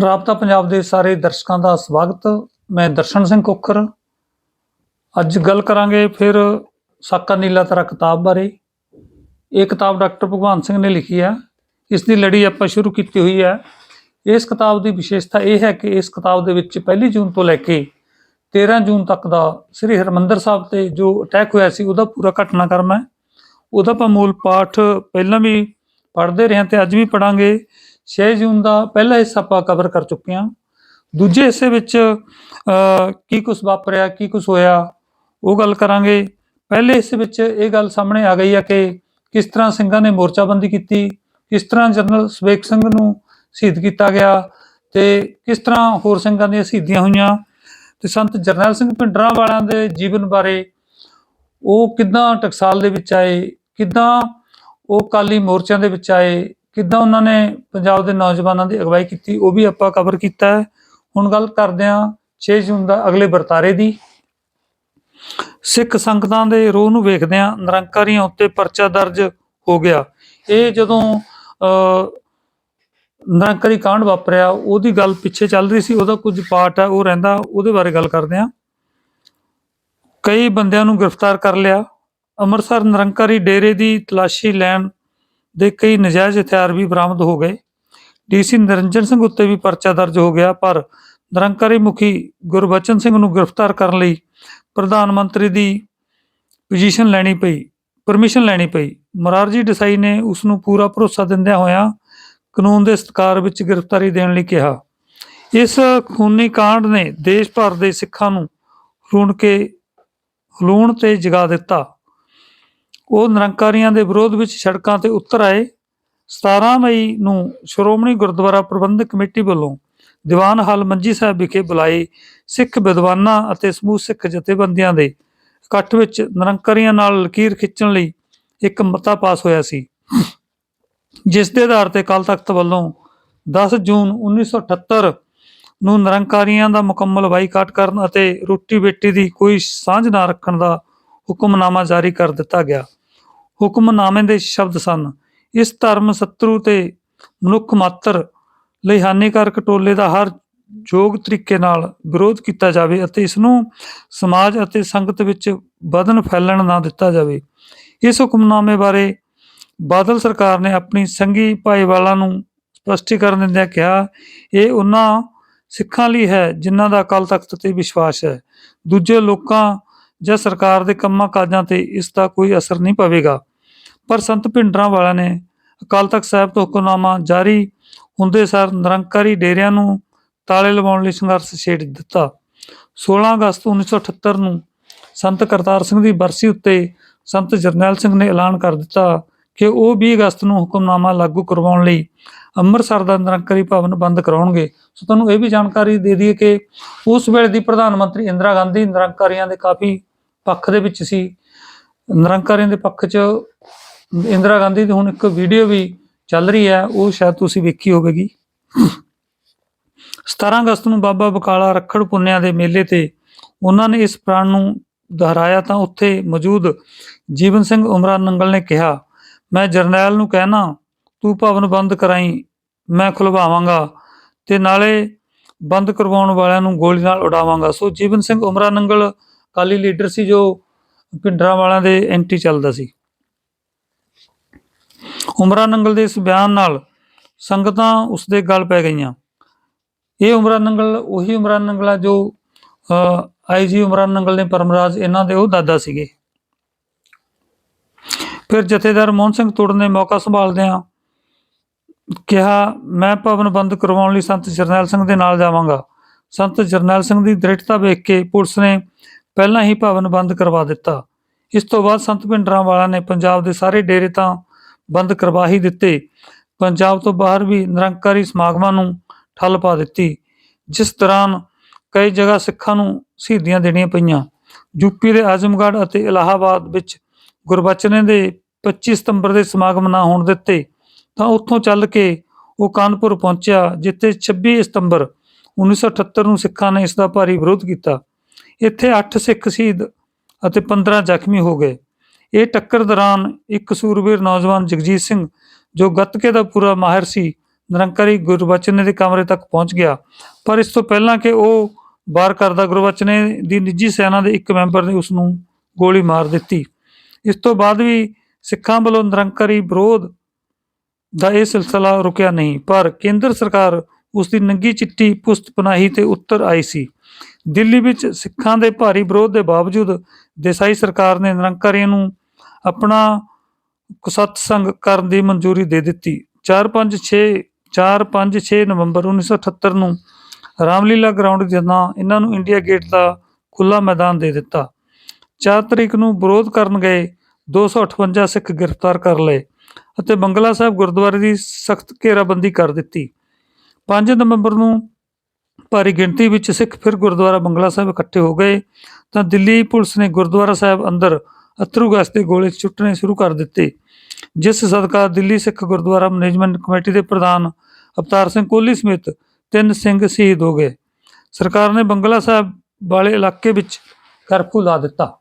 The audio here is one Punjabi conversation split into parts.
ਰਾਬਤਾ ਪੰਜਾਬ ਦੇ ਸਾਰੇ ਦਰਸ਼ਕਾਂ ਦਾ ਸਵਾਗਤ। ਮੈਂ ਦਰਸ਼ਨ ਸਿੰਘ ਕੋਖਰ। ਅੱਜ ਗੱਲ ਕਰਾਂਗੇ ਫਿਰ ਸਾਕਾ ਨੀਲਾ ਤਰਾ ਕਿਤਾਬ ਬਾਰੇ। ਇਹ ਕਿਤਾਬ ਡਾਕਟਰ ਭਗਵਾਨ ਸਿੰਘ ਨੇ ਲਿਖੀ ਹੈ। ਇਸ ਦੀ ਲੜੀ ਆਪਾਂ ਸ਼ੁਰੂ ਕੀਤੀ ਹੋਈ ਹੈ। ਇਸ ਕਿਤਾਬ ਦੀ ਵਿਸ਼ੇਸ਼ਤਾ ਇਹ ਹੈ ਕਿ ਇਸ ਕਿਤਾਬ ਦੇ ਵਿੱਚ ਪਹਿਲੀ ਜੂਨ ਤੋਂ ਲੈ ਕੇ 13 ਜੂਨ ਤੱਕ ਦਾ ਸ੍ਰੀ ਹਰਮੰਦਰ ਸਾਹਿਬ ਤੇ ਜੋ ਅਟੈਕ ਹੋਇਆ ਸੀ, ਉਹਦਾ ਪੂਰਾ ਘਟਨਾਕ੍ਰਮ ਹੈ। ਉਹਦਾ ਆਪਾਂ ਮੂਲ ਪਾਠ ਪਹਿਲਾਂ ਵੀ ਪੜ੍ਹਦੇ ਰਹੇ ਹਾਂ ਤੇ ਅੱਜ ਵੀ ਪੜਾਂਗੇ 6 ਜੂਨ ਦਾ ਪਹਿਲਾ ਹਿੱਸਾ ਆਪਾਂ ਕਵਰ ਕਰ ਚੁੱਕੇ ਹਾਂ। ਦੂਜੇ ਹਿੱਸੇ ਵਿੱਚ ਕੀ ਕੁਝ ਵਾਪਰਿਆ, ਕੀ ਕੁਝ ਹੋਇਆ, ਉਹ ਗੱਲ ਕਰਾਂਗੇ। ਪਹਿਲੇ ਹਿੱਸੇ ਵਿੱਚ ਇਹ ਗੱਲ ਸਾਹਮਣੇ ਆ ਗਈ ਹੈ ਕਿ ਕਿਸ ਤਰ੍ਹਾਂ ਸਿੰਘਾਂ ਨੇ ਮੋਰਚਾਬੰਦੀ ਕੀਤੀ, ਕਿਸ ਤਰ੍ਹਾਂ ਜਨਰਲ ਸਵੇਕ ਸਿੰਘ ਨੂੰ ਸ਼ਹੀਦ ਕੀਤਾ ਗਿਆ ਤੇ ਕਿਸ ਤਰ੍ਹਾਂ ਹੋਰ ਸਿੰਘਾਂ ਦੀਆਂ ਸ਼ਹੀਦੀਆਂ ਹੋਈਆਂ। ਤੇ ਸੰਤ ਜਰਨੈਲ ਸਿੰਘ ਭਿੰਡਰਾਂ ਵਾਲਿਆਂ ਦੇ ਜੀਵਨ ਬਾਰੇ ਉਹ ਕਿੱਦਾਂ ਟਕਸਾਲ ਦੇ ਵਿੱਚ ਆਏ, ਕਿੱਦਾਂ ਉਹ ਕਾਲੀ ਮੋਰਚਿਆਂ ਦੇ ਵਿੱਚ ਆਏ ਕਿੱਦਾਂ ਉਹਨਾਂ ਨੇ ਪੰਜਾਬ ਦੇ ਨੌਜਵਾਨਾਂ ਦੀ ਅਗਵਾਈ ਕੀਤੀ, ਉਹ ਵੀ ਆਪਾਂ ਕਵਰ ਕੀਤਾ ਹੈ। ਹੁਣ ਗੱਲ ਕਰਦੇ ਹਾਂ 6 ਜੂਨ ਦਾ ਅਗਲੇ ਵਰਤਾਰੇ ਦੀ। ਸਿੱਖ ਸੰਗਤਾਂ ਦੇ ਰੋਹ ਨੂੰ ਵੇਖਦੇ ਹਾਂ, ਨਿਰੰਕਾਰੀਆਂ ਉੱਤੇ ਪਰਚਾ ਦਰਜ ਹੋ ਗਿਆ। ਇਹ ਜਦੋਂ ਅ ਨਿਰੰਕਾਰੀ ਕਾਂਡ ਵਾਪਰਿਆ, ਉਹਦੀ ਗੱਲ ਪਿੱਛੇ ਚੱਲ ਰਹੀ ਸੀ, ਉਹਦਾ ਕੁਝ ਪਾਰਟ ਹੈ, ਉਹ ਰਹਿੰਦਾ, ਉਹਦੇ ਬਾਰੇ ਗੱਲ ਕਰਦੇ ਹਾਂ। ਕਈ ਬੰਦਿਆਂ ਨੂੰ ਗ੍ਰਿਫਤਾਰ ਕਰ ਲਿਆ। ਅੰਮ੍ਰਿਤਸਰ ਨਿਰੰਕਾਰੀ ਡੇਰੇ ਦੀ ਤਲਾਸ਼ੀ ਲੈਣ ਦੇ ਕਈ ਨਜਾਇਜ਼ ਹਥਿਆਰ ਵੀ ਬਰਾਮਦ ਹੋ ਗਏ। ਡੀਸੀ ਨਿਰੰਜਨ ਸਿੰਘ ਉੱਤੇ ਵੀ ਪਰਚਾ ਦਰਜ ਹੋ ਗਿਆ, ਪਰ ਨਿਰੰਕਾਰੀ ਮੁਖੀ ਗੁਰਬਚਨ ਸਿੰਘ ਨੂੰ ਗ੍ਰਿਫਤਾਰ ਕਰਨ ਲਈ ਪ੍ਰਧਾਨ ਮੰਤਰੀ ਦੀ ਪੋਜੀਸ਼ਨ ਲੈਣੀ ਪਈ, ਪਰਮਿਸ਼ਨ ਲੈਣੀ ਪਈ। ਮਰਾਰਜੀ ਡਸਾਈ ਨੇ ਉਸ ਨੂੰ ਪੂਰਾ ਭਰੋਸਾ ਦਿੰਦਿਆਂ ਹੋਇਆਂ ਕਾਨੂੰਨ ਦੇ ਸਤਕਾਰ ਵਿੱਚ ਗ੍ਰਿਫਤਾਰੀ ਦੇਣ ਲਈ ਕਿਹਾ। ਇਸ ਖੂਨੀ ਕਾਂਡ ਨੇ ਦੇਸ਼ ਭਰ ਦੇ ਸਿੱਖਾਂ ਨੂੰ ਰੂਣ ਕੇ ਹਲੂਣ ਤੇ ਜਗਾ ਦਿੱਤਾ। ਉਹ ਨਿਰੰਕਾਰੀਆਂ ਦੇ ਵਿਰੋਧ ਵਿੱਚ ਸੜਕਾਂ ਤੇ ਉਤਰ ਆਏ। 17 ਮਈ ਨੂੰ ਸ਼੍ਰੋਮਣੀ ਗੁਰਦੁਆਰਾ ਪ੍ਰਬੰਧਕ ਕਮੇਟੀ ਵੱਲੋਂ ਦੀਵਾਨ ਹਾਲ ਮੰਜੀ ਸਾਹਿਬ ਵਿਖੇ ਬੁਲਾਏ ਸਿੱਖ ਵਿਦਵਾਨਾਂ ਅਤੇ ਸਮੂਹ ਸਿੱਖ ਜਥੇਬੰਦੀਆਂ ਦੇ ਇਕੱਠ ਵਿੱਚ ਨਿਰੰਕਾਰੀਆਂ ਨਾਲ ਲਕੀਰ ਖਿੱਚਣ ਲਈ ਇੱਕ ਮਤਾ ਪਾਸ ਹੋਇਆ ਸੀ। ਜਿਸ ਦੇ ਆਧਾਰ ਤੇ ਅਕਾਲ ਤਖਤ ਵੱਲੋਂ 10 ਜੂਨ 1978 ਨੂੰ ਨਿਰੰਕਾਰੀਆਂ ਦਾ ਮੁਕੰਮਲ ਬਾਈਕਾਟ ਕਰਨ ਅਤੇ ਰੋਟੀ ਬੇਟੀ ਦੀ ਕੋਈ ਸਾਂਝ ਨਾ ਰੱਖਣ ਦਾ ਹੁਕਮਨਾਮਾ ਜਾਰੀ ਕਰ ਦਿੱਤਾ ਗਿਆ। ਹੁਕਮਨਾਮੇ ਦੇ ਸ਼ਬਦ ਸਨ। ਇਸ ਧਰਮ ਸ਼ਤਰੂ ਤੇ ਮਨੁੱਖ ਮਾਤਰ ਲਈ ਹਾਨੀਕਾਰਕ ਟੋਲੇ ਦਾ ਹਰ ਯੋਗ ਤਰੀਕੇ ਨਾਲ ਵਿਰੋਧ ਕੀਤਾ ਜਾਵੇ ਅਤੇ ਇਸ ਨੂੰ ਸਮਾਜ ਅਤੇ ਸੰਗਤ ਵਿੱਚ ਵਧਣ ਫੈਲਣ ਨਾ ਦਿੱਤਾ ਜਾਵੇ। ਇਸ ਹੁਕਮਨਾਮੇ ਬਾਰੇ ਬਾਦਲ ਸਰਕਾਰ ਨੇ ਆਪਣੀ ਸੰਗੀ ਭਾਈਵਾਲਾ ਨੂੰ ਸਪਸ਼ਟੀਕਰਨ ਦਿੰਦਿਆਂ ਕਿਹਾ, ਇਹ ਉਹਨਾਂ ਸਿੱਖਾਂ ਲਈ ਹੈ ਜਿਨ੍ਹਾਂ ਦਾ ਅਕਾਲ ਤਖਤ ਤੇ ਵਿਸ਼ਵਾਸ ਹੈ। ਦੂਜੇ ਲੋਕਾਂ ਜਾਂ ਸਰਕਾਰ ਦੇ ਕੰਮਾਂ ਕਾਜਾਂ ਤੇ ਇਸ ਦਾ ਕੋਈ ਅਸਰ ਨਹੀਂ ਪਵੇਗਾ। ਪਰ ਸੰਤ ਭਿੰਡਰਾਂ ਵਾਲਿਆਂ ਨੇ ਅਕਾਲ ਤਖਤ ਸਾਹਿਬ ਤੋਂ ਹੁਕਮਨਾਮਾ ਜਾਰੀ, ਹੁੰਦੇ ਸਾਰ ਨਿਰੰਕਾਰੀ ਡੇਰਿਆਂ ਨੂੰ ਤਾਲੇ ਲਵਾਉਣ ਲਈ ਸੰਘਰਸ਼ ਛੇੜ ਦਿੱਤਾ। 16 ਅਗਸਤ 1978 ਨੂੰ ਸੰਤ ਕਰਤਾਰ ਸਿੰਘ ਦੀ ਬਰਸੀ ਉੱਤੇ ਸੰਤ ਜਰਨੈਲ ਸਿੰਘ ਨੇ ਐਲਾਨ ਕਰ ਦਿੱਤਾ ਕਿ ਉਹ 20 ਅਗਸਤ ਨੂੰ ਹੁਕਮਨਾਮਾ ਲਾਗੂ ਕਰਵਾਉਣ ਲਈ ਅੰਮ੍ਰਿਤਸਰ ਦਾ ਨਿਰੰਕਾਰੀ ਭਵਨ ਬੰਦ ਕਰਾਉਣਗੇ। ਸੋ ਤੁਹਾਨੂੰ ਇਹ ਵੀ ਜਾਣਕਾਰੀ ਦੇ ਦਈਏ ਕਿ ਉਸ ਵੇਲੇ ਦੀ ਪ੍ਰਧਾਨ ਮੰਤਰੀ ਇੰਦਰਾ ਗਾਂਧੀ ਨਿਰੰਕਾਰੀਆਂ ਦੇ ਕਾਫੀ ਪੱਖ ਦੇ ਵਿੱਚ ਸੀ। ਨਿਰੰਕਾਰੀਆਂ ਦੇ ਪੱਖ 'ਚ ਇੰਦਰਾ ਗਾਂਧੀ ਦੀ ਹੁਣ ਇੱਕ ਵੀਡੀਓ ਵੀ ਚੱਲ ਰਹੀ ਹੈ, ਉਹ ਸ਼ਾਇਦ ਤੁਸੀਂ ਵੇਖੀ ਹੋਵੇਗੀ। 17 ਅਗਸਤ ਨੂੰ ਬਾਬਾ ਬਕਾਲਾ ਰੱਖੜ ਪੁੰਨਿਆ ਦੇ ਮੇਲੇ ਤੇ ਉਹਨਾਂ ਨੇ ਇਸ ਪ੍ਰਾਣ ਨੂੰ ਦੁਹਰਾਇਆ ਤਾਂ ਉੱਥੇ ਮੌਜੂਦ ਜੀਵਨ ਸਿੰਘ ਉਮਰਾ ਨੰਗਲ ਨੇ ਕਿਹਾ, ਮੈਂ ਜਰਨੈਲ ਨੂੰ ਕਹਿਣਾ, ਤੂੰ ਭਵਨ ਬੰਦ ਕਰਾਈ, ਮੈਂ ਖੁਲਵਾਵਾਂਗਾ ਤੇ ਨਾਲੇ ਬੰਦ ਕਰਵਾਉਣ ਵਾਲਿਆਂ ਨੂੰ ਗੋਲੀ ਨਾਲ ਉਡਾਵਾਂਗਾ। ਸੋ ਜੀਵਨ ਸਿੰਘ ਉਮਰਾ ਨੰਗਲ ਕਾਲੀ ਲੀਡਰ ਸੀ ਜੋ ਭਿੰਡਰਾਂ ਵਾਲਿਆਂ ਦੇ ਐਂਟੀ ਚੱਲਦਾ ਸੀ। ਉਮਰਾ ਨੰਗਲ ਦੇ ਇਸ ਬਿਆਨ ਨਾਲ ਸੰਗਤਾਂ ਉਸ ਦੇ ਗਲ ਪੈ ਗਈਆਂ। ਇਹ ਉਮਰਾ ਨੰਗਲ, ਉਹੀ ਉਮਰਾ ਨੰਗਲਾ ਜੋ ਆਈਜੀ ਉਮਰਾ ਨੰਗਲ ਨੇ ਪਰਮਰਾਜ ਇਹਨਾਂ ਦੇ ਉਹ ਦਾਦਾ ਸੀਗੇ। ਫਿਰ ਜਥੇਦਾਰ ਮੋਹਨ ਸਿੰਘ ਤੁੜ ਨੇ ਮੌਕਾ ਸੰਭਾਲਦਿਆਂ ਕਿਹਾ, ਮੈਂ ਭਵਨ ਬੰਦ ਕਰਵਾਉਣ ਲਈ ਸੰਤ ਜਰਨੈਲ ਸਿੰਘ ਦੇ ਨਾਲ ਜਾਵਾਂਗਾ। ਸੰਤ ਜਰਨੈਲ ਸਿੰਘ ਦੀ ਦ੍ਰਿੜਤਾ ਵੇਖ ਕੇ ਪੁਲਿਸ ਨੇ ਪਹਿਲਾਂ ਹੀ ਭਵਨ ਬੰਦ ਕਰਵਾ ਦਿੱਤਾ। ਇਸ ਤੋਂ ਬਾਅਦ ਸੰਤ ਭਿੰਡਰਾਂ ਵਾਲਾ ਨੇ ਪੰਜਾਬ ਦੇ ਸਾਰੇ ਡੇਰੇ ਤਾਂ ਬੰਦ ਕਰਵਾ ਹੀ ਦਿੱਤੇ। ਪੰਜਾਬ ਤੋਂ ਬਾਹਰ ਵੀ ਨਿਰੰਕਾਰੀ ਸਮਾਗਮਾਂ ਨੂੰ ਠੱਲ ਪਾ ਦਿੱਤੀ, ਜਿਸ ਦੌਰਾਨ ਕਈ ਜਗ੍ਹਾ ਸਿੱਖਾਂ ਨੂੰ ਸ਼ਹੀਦੀਆਂ ਦੇਣੀਆਂ ਪਈਆਂ। ਯੂਪੀ ਦੇ ਆਜ਼ਮਗੜ੍ਹ ਅਤੇ ਇਲਾਹਾਬਾਦ ਵਿੱਚ ਗੁਰਬਚਨੇ ਦੇ 25 ਸਤੰਬਰ ਦੇ ਸਮਾਗਮ ਨਾ ਹੋਣ ਦਿੱਤੇ, ਤਾਂ ਉੱਥੋਂ ਚੱਲ ਕੇ ਉਹ ਕਾਨਪੁਰ ਪਹੁੰਚਿਆ, ਜਿੱਥੇ 26 ਸਤੰਬਰ 1978 ਨੂੰ ਸਿੱਖਾਂ ਨੇ ਇਸ ਦਾ ਭਾਰੀ ਵਿਰੋਧ ਕੀਤਾ। ਇੱਥੇ 8 ਸਿੱਖ ਸ਼ਹੀਦ ਅਤੇ 15 ਜ਼ਖਮੀ ਹੋ ਗਏ। ਇਹ ਟੱਕਰ ਦੌਰਾਨ ਇੱਕ ਸੂਰਬੀਰ ਨੌਜਵਾਨ ਜਗਜੀਤ ਸਿੰਘ, ਜੋ ਗੱਤਕੇ ਦਾ ਪੂਰਾ ਮਾਹਿਰ ਸੀ, ਨਿਰੰਕਾਰੀ ਗੁਰਬਚਨ ਦੇ ਕਮਰੇ ਤੱਕ ਪਹੁੰਚ ਗਿਆ। ਪਰ ਇਸ ਤੋਂ ਪਹਿਲਾਂ ਕਿ ਉਹ ਵਾਰ ਕਰਦਾ ਗੁਰਬਚਨ ਦੀ ਨਿੱਜੀ ਸੈਨਾ ਦੇ ਇੱਕ ਮੈਂਬਰ ਨੇ ਉਸ ਨੂੰ ਗੋਲੀ ਮਾਰ ਦਿੱਤੀ। ਇਸ ਤੋਂ ਬਾਅਦ ਵੀ ਸਿੱਖਾਂ ਵੱਲੋਂ ਨਿਰੰਕਾਰੀ ਵਿਰੋਧ ਦਾ ਇਹ ਸਿਲਸਿਲਾ ਰੁਕਿਆ ਨਹੀਂ, ਪਰ ਕੇਂਦਰ ਸਰਕਾਰ ਉਸ ਦੀ ਨੰਗੀ ਚਿੱਟੀ ਪੁਸਤ ਪਨਾਹੀ ਤੇ ਉੱਤਰ ਆਈ ਸੀ। ਦਿੱਲੀ ਵਿੱਚ ਸਿੱਖਾਂ ਦੇ ਭਾਰੀ ਵਿਰੋਧ ਦੇ ਬਾਵਜੂਦ ਦੇਸਾਈ ਸਰਕਾਰ ਨੇ ਨਿਰੰਕਾਰੀਆਂ ਨੂੰ ਆਪਣਾ ਸਤਸੰਗ ਕਰਨ ਦੀ ਮਨਜ਼ੂਰੀ ਦੇ ਦਿੱਤੀ। 4-5-6 4-5-6 ਨਵੰਬਰ 1978 ਨੂੰ ਰਾਮਲੀਲਾ ਗਰਾਊਂਡ ਜਦਾਂ ਇਹਨਾਂ ਨੂੰ ਇੰਡੀਆ ਗੇਟ ਦਾ ਖੁੱਲਾ ਮੈਦਾਨ ਦੇ ਦਿੱਤਾ। 4 ਤਰੀਕ ਨੂੰ ਵਿਰੋਧ ਕਰਨ ਗਏ 258 ਸਿੱਖ ਗ੍ਰਿਫਤਾਰ ਕਰ ਲਏ ਅਤੇ ਬੰਗਲਾ ਸਾਹਿਬ ਗੁਰਦੁਆਰੇ ਦੀ ਸਖਤ ਘੇਰਾਬੰਦੀ ਕਰ ਦਿੱਤੀ। 5 ਨਵੰਬਰ ਨੂੰ ਭਾਰੀ ਗਿਣਤੀ ਵਿੱਚ ਸਿੱਖ ਫਿਰ ਗੁਰਦੁਆਰਾ ਬੰਗਲਾ ਸਾਹਿਬ ਇਕੱਠੇ ਹੋ ਗਏ। ਤਾਂ ਦਿੱਲੀ ਪੁਲਿਸ ਨੇ ਗੁਰਦੁਆਰਾ ਸਾਹਿਬ ਅੰਦਰ ਅਥਰੂ ਗੈਸ ਦੇ ਗੋਲੇ ਸੁੱਟਣੇ ਸ਼ੁਰੂ ਕਰ ਦਿੱਤੇ। ਜਿਸ ਸਦਕਾ ਦਿੱਲੀ ਸਿੱਖ ਗੁਰਦੁਆਰਾ ਮੈਨੇਜਮੈਂਟ ਕਮੇਟੀ ਦੇ ਪ੍ਰਧਾਨ ਅਵਤਾਰ ਸਿੰਘ ਕੋਹਲੀ ਸਮੇਤ ਤਿੰਨ ਸਿੰਘ ਸ਼ਹੀਦ ਹੋ ਗਏ। ਸਰਕਾਰ ਨੇ ਬੰਗਲਾ ਸਾਹਿਬ ਵਾਲੇ ਇਲਾਕੇ ਵਿੱਚ ਕਰਫਿਊ ਲਾ ਦਿੱਤਾ।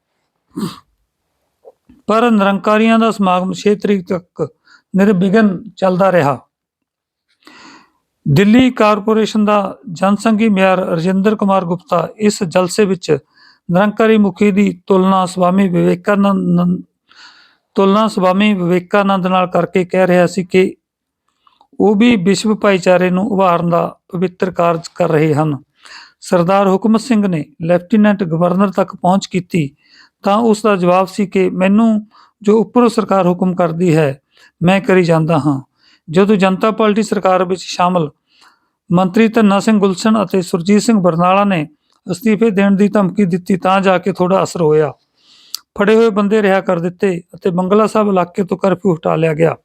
ਪਰ ਨਿਰੰਕਾਰੀਆਂ ਦਾ ਸਮਾਗਮ 6 ਤਰੀਕ ਤੱਕ ਨਿਰਵਿਘਨ ਚੱਲਦਾ ਰਿਹਾ। ਦਿੱਲੀ ਕਾਰਪੋਰੇਸ਼ਨ ਦਾ ਜਨਸੰਘੀ ਮੇਅਰ ਰਜਿੰਦਰ ਕੁਮਾਰ ਗੁਪਤਾ ਇਸ ਜਲਸੇ ਵਿੱਚ ਨਿਰੰਕਾਰੀ ਮੁਖੀ ਦੀ ਤੁਲਨਾ ਸਵਾਮੀ ਵਿਵੇਕਾਨੰਦ ਤੁਲਨਾ ਸਵਾਮੀ ਵਿਵੇਕਾਨੰਦ ਨਾਲ ਕਰਕੇ ਕਹਿ ਰਿਹਾ ਸੀ ਕਿ ਉਹ ਵੀ ਵਿਸ਼ਵ ਭਾਈਚਾਰੇ ਨੂੰ ਉਭਾਰਨ ਦਾ ਪਵਿੱਤਰ ਕਾਰਜ ਕਰ ਰਹੇ ਹਨ। ਸਰਦਾਰ ਹੁਕਮ ਸਿੰਘ ਨੇ ਲੈਫਟੀਨੈਂਟ ਗਵਰਨਰ ਤੱਕ ਪਹੁੰਚ ਕੀਤੀ ਤਾਂ ਉਸ ਦਾ ਜਵਾਬ ਸੀ ਕਿ ਮੈਨੂੰ ਜੋ ਉੱਪਰੋਂ ਸਰਕਾਰ ਹੁਕਮ ਕਰਦੀ ਹੈ, ਮੈਂ ਕਰੀ ਜਾਂਦਾ ਹਾਂ। ਜਦੋਂ ਜਨਤਾ ਪਾਰਟੀ ਸਰਕਾਰ ਵਿੱਚ ਸ਼ਾਮਲ ਮੰਤਰੀ ਧੰਨਾ ਸਿੰਘ ਗੁਲਸ਼ਨ ਅਤੇ ਸੁਰਜੀਤ ਸਿੰਘ ਬਰਨਾਲਾ ਨੇ ਅਸਤੀਫੇ ਦੇਣ ਦੀ ਧਮਕੀ ਦਿੱਤੀ ਤਾਂ ਜਾ ਕੇ ਥੋੜਾ ਅਸਰ ਹੋਇਆ। ਫੜੇ ਹੋਏ ਬੰਦੇ ਰਿਹਾ ਕਰ ਦਿੱਤੇ ਅਤੇ ਬੰਗਲਾ ਸਾਹਿਬ ਇਲਾਕੇ ਤੋਂ ਕਰਫਿਊ ਹਟਾ ਲਿਆ ਗਿਆ।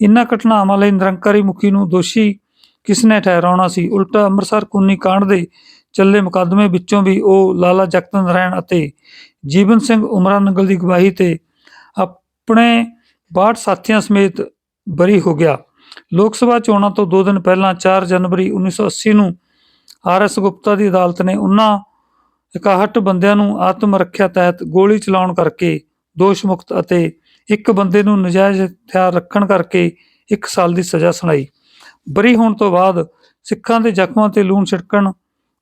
ਇਨ੍ਹਾਂ ਘਟਨਾਵਾਂ ਲਈ ਨਿਰੰਕਾਰੀ ਮੁਖੀ ਨੂੰ ਦੋਸ਼ੀ ਕਿਸਨੇ ਠਹਿਰਾਉਣਾ ਸੀ? ਉਲਟਾ ਅੰਮ੍ਰਿਤਸਰ ਕੁੰਨੀ ਕਾਂਡ ਦੇ ਚੱਲੇ ਮੁਕੱਦਮੇ ਵਿੱਚੋਂ ਵੀ ਉਹ ਲਾਲਾ ਜਗਤ ਨਾਰਾਇਣ ਅਤੇ ਜੀਵਨ ਸਿੰਘ ਉਮਰਾ ਨੰਗਲ ਦੀ ਗਵਾਹੀ ਤੇ ਆਪਣੇ 62 ਸਾਥੀਆਂ ਸਮੇਤ ਬਰੀ ਹੋ ਗਿਆ। ਲੋਕ ਸਭਾ ਚੋਣਾਂ ਤੋਂ 2 ਦਿਨ ਪਹਿਲਾਂ 4 ਜਨਵਰੀ 1980 ਨੂੰ ਆਰ ਐਸ ਗੁਪਤਾ ਦੀ ਅਦਾਲਤ ਨੇ ਉਹਨਾਂ 61 ਬੰਦਿਆਂ ਨੂੰ ਆਤਮ ਰੱਖਿਆ ਤਹਿਤ ਗੋਲੀ ਚਲਾਉਣ ਕਰਕੇ ਦੋਸ਼ ਮੁਕਤ ਅਤੇ ਇੱਕ ਬੰਦੇ ਨੂੰ ਨਜਾਇਜ਼ ਹਥਿਆਰ ਰੱਖਣ ਕਰਕੇ 1 ਸਾਲ ਦੀ ਸਜ਼ਾ ਸੁਣਾਈ। ਬਰੀ ਹੋਣ ਤੋਂ ਬਾਅਦ ਸਿੱਖਾਂ ਦੇ ਜ਼ਖਮਾਂ ਤੇ ਲੂਣ ਛਿੜਕਣ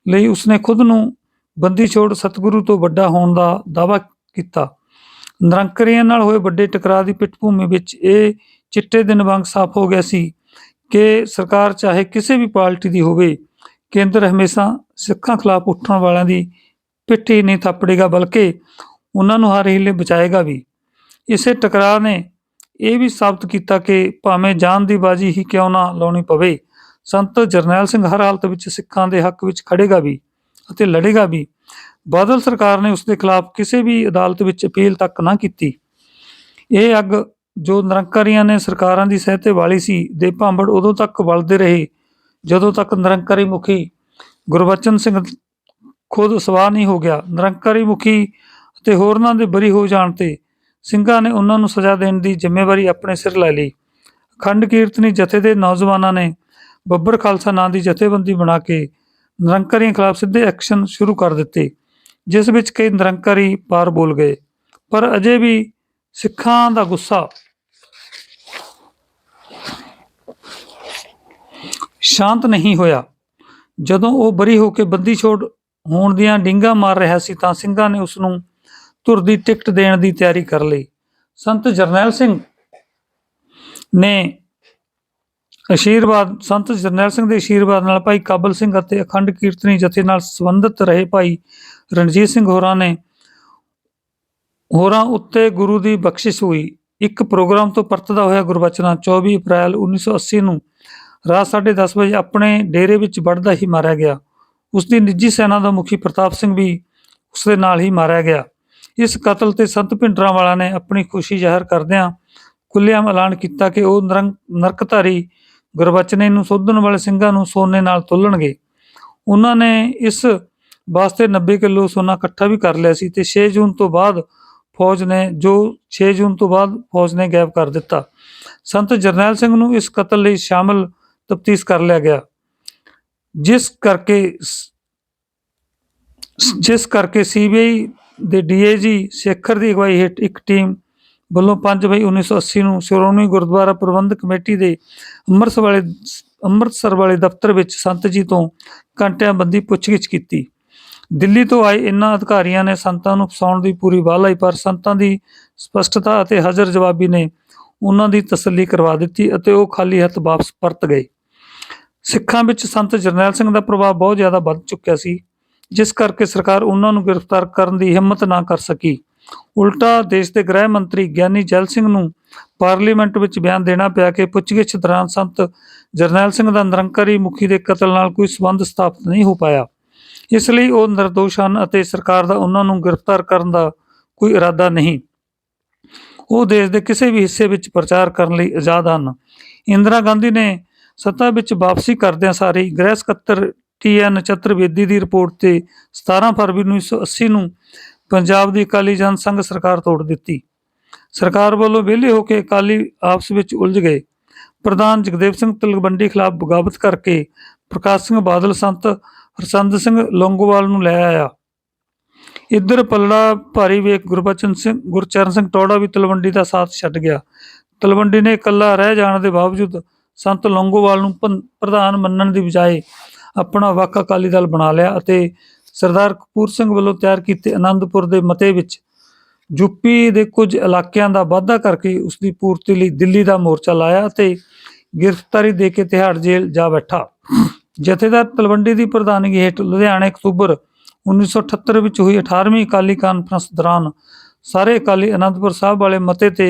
ਲਈ ਉਸਨੇ ਖੁਦ ਨੂੰ ਬੰਦੀ ਛੋੜ ਸਤਿਗੁਰੂ ਤੋਂ ਵੱਡਾ ਹੋਣ ਦਾ ਦਾਅਵਾ ਕੀਤਾ। ਨਿਰੰਕਰੀਆਂ ਨਾਲ ਹੋਏ ਵੱਡੇ ਟਕਰਾਅ ਦੀ ਪਿੱਠਭੂਮੀ ਵਿੱਚ ਇਹ ਚਿੱਟੇ ਦਿਨ ਵਾਂਗ ਸਾਫ਼ ਹੋ ਗਿਆ ਸੀ ਕਿ ਸਰਕਾਰ ਚਾਹੇ ਕਿਸੇ ਵੀ ਪਾਰਟੀ ਦੀ ਹੋਵੇ ਕੇਂਦਰ ਹਮੇਸ਼ਾ ਸਿੱਖਾਂ ਖਿਲਾਫ ਉੱਠਣ ਵਾਲਿਆਂ ਦੀ ਪਿੱਠ ਹੀ ਨਹੀਂ ਥਾਪੜੇਗਾ, ਬਲਕਿ ਉਹਨਾਂ ਨੂੰ ਹਰ ਹੀਲੇ ਬਚਾਏਗਾ ਵੀ। ਇਸੇ ਟਕਰਾਅ ਨੇ ਇਹ ਵੀ ਸਾਬਤ ਕੀਤਾ ਕਿ ਭਾਵੇਂ ਜਾਨ ਦੀ ਬਾਜੀ ਹੀ ਕਿਉਂ ਨਾ ਲਾਉਣੀ ਪਵੇ, ਸੰਤ ਜਰਨੈਲ ਸਿੰਘ ਹਰ ਹਾਲਤ ਵਿੱਚ ਸਿੱਖਾਂ ਦੇ ਹੱਕ ਵਿੱਚ ਖੜੇਗਾ ਵੀ ਅਤੇ ਲੜੇਗਾ ਵੀ। ਬਾਦਲ ਸਰਕਾਰ ਨੇ ਉਸ ਦੇ ਖਿਲਾਫ ਕਿਸੇ ਵੀ ਅਦਾਲਤ ਵਿੱਚ ਅਪੀਲ ਤੱਕ ਨਾ ਕੀਤੀ। ਇਹ ਅੱਗ ਜੋ ਨਿਰੰਕਾਰੀਆਂ ਨੇ ਸਰਕਾਰਾਂ ਦੀ ਸਹਿਤੇ ਵਾਲੀ ਸੀ, ਦੇ ਭਾਂਬੜ ਉਦੋਂ ਤੱਕ ਵਲਦੇ ਰਹੇ ਜਦੋਂ ਤੱਕ ਨਿਰੰਕਾਰੀ ਮੁਖੀ ਗੁਰਬਚਨ ਸਿੰਘ ਖੁਦ ਸਵਾਹ ਨਹੀਂ ਹੋ ਗਿਆ, ਨਿਰੰਕਾਰੀ ਮੁਖੀ ਅਤੇ ਹੋਰਨਾਂ ਦੇ ਬਰੀ ਹੋ ਜਾਣ ਤੇ ਸਿੰਘਾਂ ਨੇ ਉਹਨਾਂ ਨੂੰ ਸਜ਼ਾ ਦੇਣ ਦੀ ਜ਼ਿੰਮੇਵਾਰੀ ਆਪਣੇ ਸਿਰ ਲੈ ਲਈ। ਅਖੰਡ ਕੀਰਤਨੀ ਜਥੇ ਦੇ ਨੌਜਵਾਨਾਂ ਨੇ ਬੱਬਰ ਖਾਲਸਾ ਨਾਂ ਦੀ ਜਥੇਬੰਦੀ ਬਣਾ ਕੇ ਨਿਰੰਕਾਰੀਆਂ ਖਿਲਾਫ ਸਿੱਧੇ ਐਕਸ਼ਨ ਸ਼ੁਰੂ ਕਰ ਦਿੱਤੇ, ਜਿਸ ਵਿੱਚ ਕਈ ਨਿਰੰਕਾਰੀ ਪਾਰ ਬੋਲ ਗਏ। ਪਰ ਅਜੇ ਵੀ ਸਿੱਖਾਂ ਦਾ ਗੁੱਸਾ ਸ਼ਾਂਤ ਨਹੀਂ ਹੋਇਆ। ਜਦੋਂ ਉਹ ਬਰੀ ਹੋ ਕੇ ਬੰਦੀ ਛੋੜ ਹੋਣ ਦੀਆਂ ਡਿੰਗਾ ਮਾਰ ਰਿਹਾ ਸੀ ਤਾਂ ਸਿੰਘਾਂ ਨੇ ਉਸ ਨੂੰ ਧੁਰ ਦੀ ਟਿਕਟ ਦੇਣ ਦੀ ਤਿਆਰੀ ਕਰ ਲਈ। ਸੰਤ ਜਰਨੈਲ ਸਿੰਘ ਨੇ ਅਸ਼ੀਰਵਾਦ, ਸੰਤ ਜਰਨੈਲ ਸਿੰਘ ਦੇ ਅਸ਼ੀਰਵਾਦ ਨਾਲ ਭਾਈ ਕਾਬਲ ਸਿੰਘ ਅਤੇ ਅਖੰਡ ਕੀਰਤਨੀ ਜਥੇ ਨਾਲ ਸੰਬੰਧਿਤ ਰਹੇ ਭਾਈ ਰਣਜੀਤ ਸਿੰਘ ਹੋਰਾਂ ਨੇ ਹੋਰਾਂ ਉੱਤੇ ਗੁਰੂ ਦੀ ਬਖਸ਼ਿਸ਼ ਹੋਈ। ਇੱਕ ਪ੍ਰੋਗਰਾਮ ਤੋਂ ਪਰਤਦਾ ਹੋਇਆ ਗੁਰਬਚਨਾ 24 ਅਪ੍ਰੈਲ 1980 ਨੂੰ ਰਾਤ 10:30 ਵਜੇ ਆਪਣੇ ਡੇਰੇ ਵਿੱਚ ਵੜਦਾ ਹੀ ਮਾਰਿਆ ਗਿਆ। ਉਸ ਦੀ ਨਿੱਜੀ ਸੈਨਾ ਦਾ ਮੁਖੀ ਪ੍ਰਤਾਪ ਸਿੰਘ ਵੀ ਉਸ ਦੇ ਨਾਲ ਹੀ ਮਾਰਿਆ ਗਿਆ। ਇਸ ਕਤਲ ਤੇ ਸੰਤ ਭਿੰਡਰਾਂ ਵਾਲਾ ਨੇ ਆਪਣੀ ਖੁਸ਼ੀ ਜ਼ਾਹਰ ਕਰਦਿਆਂ ਖੁੱਲ੍ਹੇਆਮ ਐਲਾਨ ਕੀਤਾ ਕਿ ਉਹ ਨਰੰਗ ਨਰਕਧਾਰੀ ਗੁਰਬਚਨੇ ਨੂੰ ਸੋਧਣ ਵਾਲੇ ਸਿੰਘਾਂ ਨੂੰ ਸੋਨੇ ਨਾਲ ਤੋਲਣਗੇ। ਉਹਨਾਂ ਨੇ ਇਸ ਵਾਸਤੇ 90 ਕਿਲੋ ਸੋਨਾ ਇਕੱਠਾ ਵੀ ਕਰ ਲਿਆ ਸੀ ਤੇ 6 ਜੂਨ ਤੋਂ ਬਾਅਦ ਫੌਜ ਨੇ, ਜੋ 6 ਜੂਨ ਤੋਂ ਬਾਅਦ ਫੌਜ ਨੇ ਗਾਇਬ ਕਰ ਦਿੱਤਾ। ਸੰਤ ਜਰਨੈਲ ਸਿੰਘ ਨੂੰ ਇਸ ਕਤਲ ਲਈ ਸ਼ਾਮਲ ਤਫਤੀਸ਼ ਕਰ ਲਿਆ ਗਿਆ। ਜਿਸ ਕਰਕੇ ਜਿਸ ਕਰਕੇ ਸੀਬੀਆਈ ਦੇ ਡੀਏਜੀ ਸ਼ੇਖਰ ਦੀ ਅਗਵਾਈ ਹੇਠ ਇੱਕ ਟੀਮ ਵੱਲੋਂ 5 ਮਈ 1980 ਨੂੰ ਸ਼੍ਰੋਮਣੀ ਗੁਰਦੁਆਰਾ ਪ੍ਰਬੰਧਕ ਕਮੇਟੀ ਦੇ ਅੰਮ੍ਰਿਤਸਰ ਵਾਲੇ ਅੰਮ੍ਰਿਤਸਰ ਵਾਲੇ ਦਫ਼ਤਰ ਵਿੱਚ ਸੰਤ ਜੀ ਤੋਂ ਘੰਟਿਆਂ ਬੰਦੀ ਪੁੱਛਗਿੱਛ ਕੀਤੀ। ਦਿੱਲੀ ਤੋਂ ਆਏ ਇਨ੍ਹਾਂ ਅਧਿਕਾਰੀਆਂ ਨੇ ਸੰਤਾਂ ਨੂੰ ਫਸਾਉਣ ਦੀ ਪੂਰੀ ਵਾਹ ਲਾਈ, ਪਰ ਸੰਤਾਂ ਦੀ ਸਪਸ਼ਟਤਾ ਅਤੇ ਹਾਜ਼ਰ ਜਵਾਬੀ ਨੇ ਉਹਨਾਂ ਦੀ ਤਸੱਲੀ ਕਰਵਾ ਦਿੱਤੀ ਅਤੇ ਉਹ ਖਾਲੀ ਹੱਥ ਵਾਪਸ ਪਰਤ ਗਏ। ਸਿੱਖਾਂ ਵਿੱਚ ਸੰਤ ਜਰਨੈਲ ਸਿੰਘ ਦਾ ਪ੍ਰਭਾਵ ਬਹੁਤ ਜ਼ਿਆਦਾ ਵੱਧ ਚੁੱਕਿਆ ਸੀ, ਜਿਸ ਕਰਕੇ ਸਰਕਾਰ ਉਹਨਾਂ ਨੂੰ ਗ੍ਰਿਫਤਾਰ ਕਰਨ ਦੀ ਹਿੰਮਤ ਨਾ ਕਰ ਸਕੀ। ਉਲਟਾ ਦੇਸ਼ ਦੇ ਗ੍ਰਹਿ ਮੰਤਰੀ ਗਿਆਨੀ ਜੈਲ ਸਿੰਘ ਨੂੰ ਪਾਰਲੀਮੈਂਟ ਵਿੱਚ ਬਿਆਨ ਦੇਣਾ ਪਿਆ ਕਿ ਪੁੱਛਗਿੱਛ ਦੌਰਾਨ ਸੰਤ ਜਰਨੈਲ ਸਿੰਘ ਦਾ ਨਿਰੰਕਾਰੀ ਮੁਖੀ ਦੇ ਕਤਲ ਨਾਲ ਕੋਈ ਸੰਬੰਧ ਸਥਾਪਿਤ ਨਹੀਂ ਹੋ ਪਾਇਆ। ਇਸ ਲਈ ਉਹ ਨਿਰਦੋਸ਼ ਹਨ ਅਤੇ ਸਰਕਾਰ ਦਾ ਉਹਨਾਂ ਨੂੰ ਗ੍ਰਿਫਤਾਰ ਕਰਨ ਦਾ ਕੋਈ ਇਰਾਦਾ ਨਹੀਂ। ਉਹ ਦੇਸ਼ ਦੇ ਕਿਸੇ ਵੀ ਹਿੱਸੇ ਵਿੱਚ ਪ੍ਰਚਾਰ ਕਰਨ ਲਈ ਆਜ਼ਾਦ ਹਨ। ਇੰਦਰਾ ਗਾਂਧੀ ਨੇ ਸੱਤਾ ਵਿੱਚ ਵਾਪਸੀ ਕਰਦਿਆਂ ਸਾਰ ਗ੍ਰਹਿ ਸਕੱਤਰ ਟੀਐਨ ਚਤੁਰਵੇਦੀ ਦੀ ਰਿਪੋਰਟ ਤੇ 17 ਫਰਵਰੀ 1980 ਨੂੰ ਪੰਜਾਬ ਦੀ ਅਕਾਲੀ ਜਨ ਸੰਘ ਸਰਕਾਰ ਤੋੜ ਦਿੱਤੀ। ਸਰਕਾਰ ਵੱਲੋਂ ਵਿਹਲੇ ਹੋ ਕੇ ਅਕਾਲੀ ਆਪਸ ਵਿੱਚ ਉਲਝ ਗਏ। ਪ੍ਰਧਾਨ ਜਗਦੇਵ ਸਿੰਘ ਤਲਵੰਡੀ ਖਿਲਾਫ ਬਗਾਵਤ ਕਰਕੇ ਪ੍ਰਕਾਸ਼ ਸਿੰਘ ਬਾਦਲ, ਸੰਤ ਹਰਸੰਦ ਸਿੰਘ ਲੌਂਗੋਵਾਲ ਨੂੰ ਲੈ ਆਇਆ। ਇੱਧਰ ਪੱਲੜਾ ਭਾਰੀ ਵੇਖ ਗੁਰਬਚਨ ਸਿੰਘ, ਗੁਰਚਰਨ ਸਿੰਘ ਟੌੜਾ ਵੀ ਤਲਵੰਡੀ ਦਾ ਸਾਥ ਛੱਡ ਗਿਆ। ਤਲਵੰਡੀ ਨੇ ਇਕੱਲਾ ਰਹਿ ਜਾਣ ਦੇ ਬਾਵਜੂਦ ਸੰਤ ਲੌਂਗੋਵਾਲ ਨੂੰ ਭੰ- ਪ੍ਰਧਾਨ ਮੰਨਣ ਦੀ ਬਜਾਏ ਆਪਣਾ ਵੱਖ ਅਕਾਲੀ ਦਲ ਬਣਾ ਲਿਆ ਅਤੇ ਸਰਦਾਰ ਕਪੂਰ ਸਿੰਘ ਵੱਲੋਂ ਤਿਆਰ ਕੀਤੇ ਆਨੰਦਪੁਰ ਦੇ ਮਤੇ ਵਿੱਚ ਯੂਪੀ ਦੇ ਕੁਝ ਇਲਾਕਿਆਂ ਦਾ ਵਾਅਦਾ ਕਰਕੇ ਉਸ ਦੀ ਪੂਰਤੀ ਲਈ ਦਿੱਲੀ ਦਾ ਮੋਰਚਾ ਲਾਇਆ ਅਤੇ ਗ੍ਰਿਫਤਾਰੀ ਦੇ ਕੇ ਤਿਹਾੜ ਜੇਲ੍ਹ ਜਾ ਬੈਠਾ। ਜਥੇਦਾਰ ਤਲਵੰਡੀ ਦੀ ਪ੍ਰਧਾਨਗੀ ਹੇਠ ਲੁਧਿਆਣਾ ਅਕਤੂਬਰ 1978 ਵਿੱਚ ਹੋਈ 18ਵੀਂ ਅਕਾਲੀ ਕਾਨਫਰੰਸ ਦੌਰਾਨ ਸਾਰੇ ਅਕਾਲੀ ਅਨੰਦਪੁਰ ਸਾਹਿਬ ਵਾਲੇ ਮਤੇ ਤੇ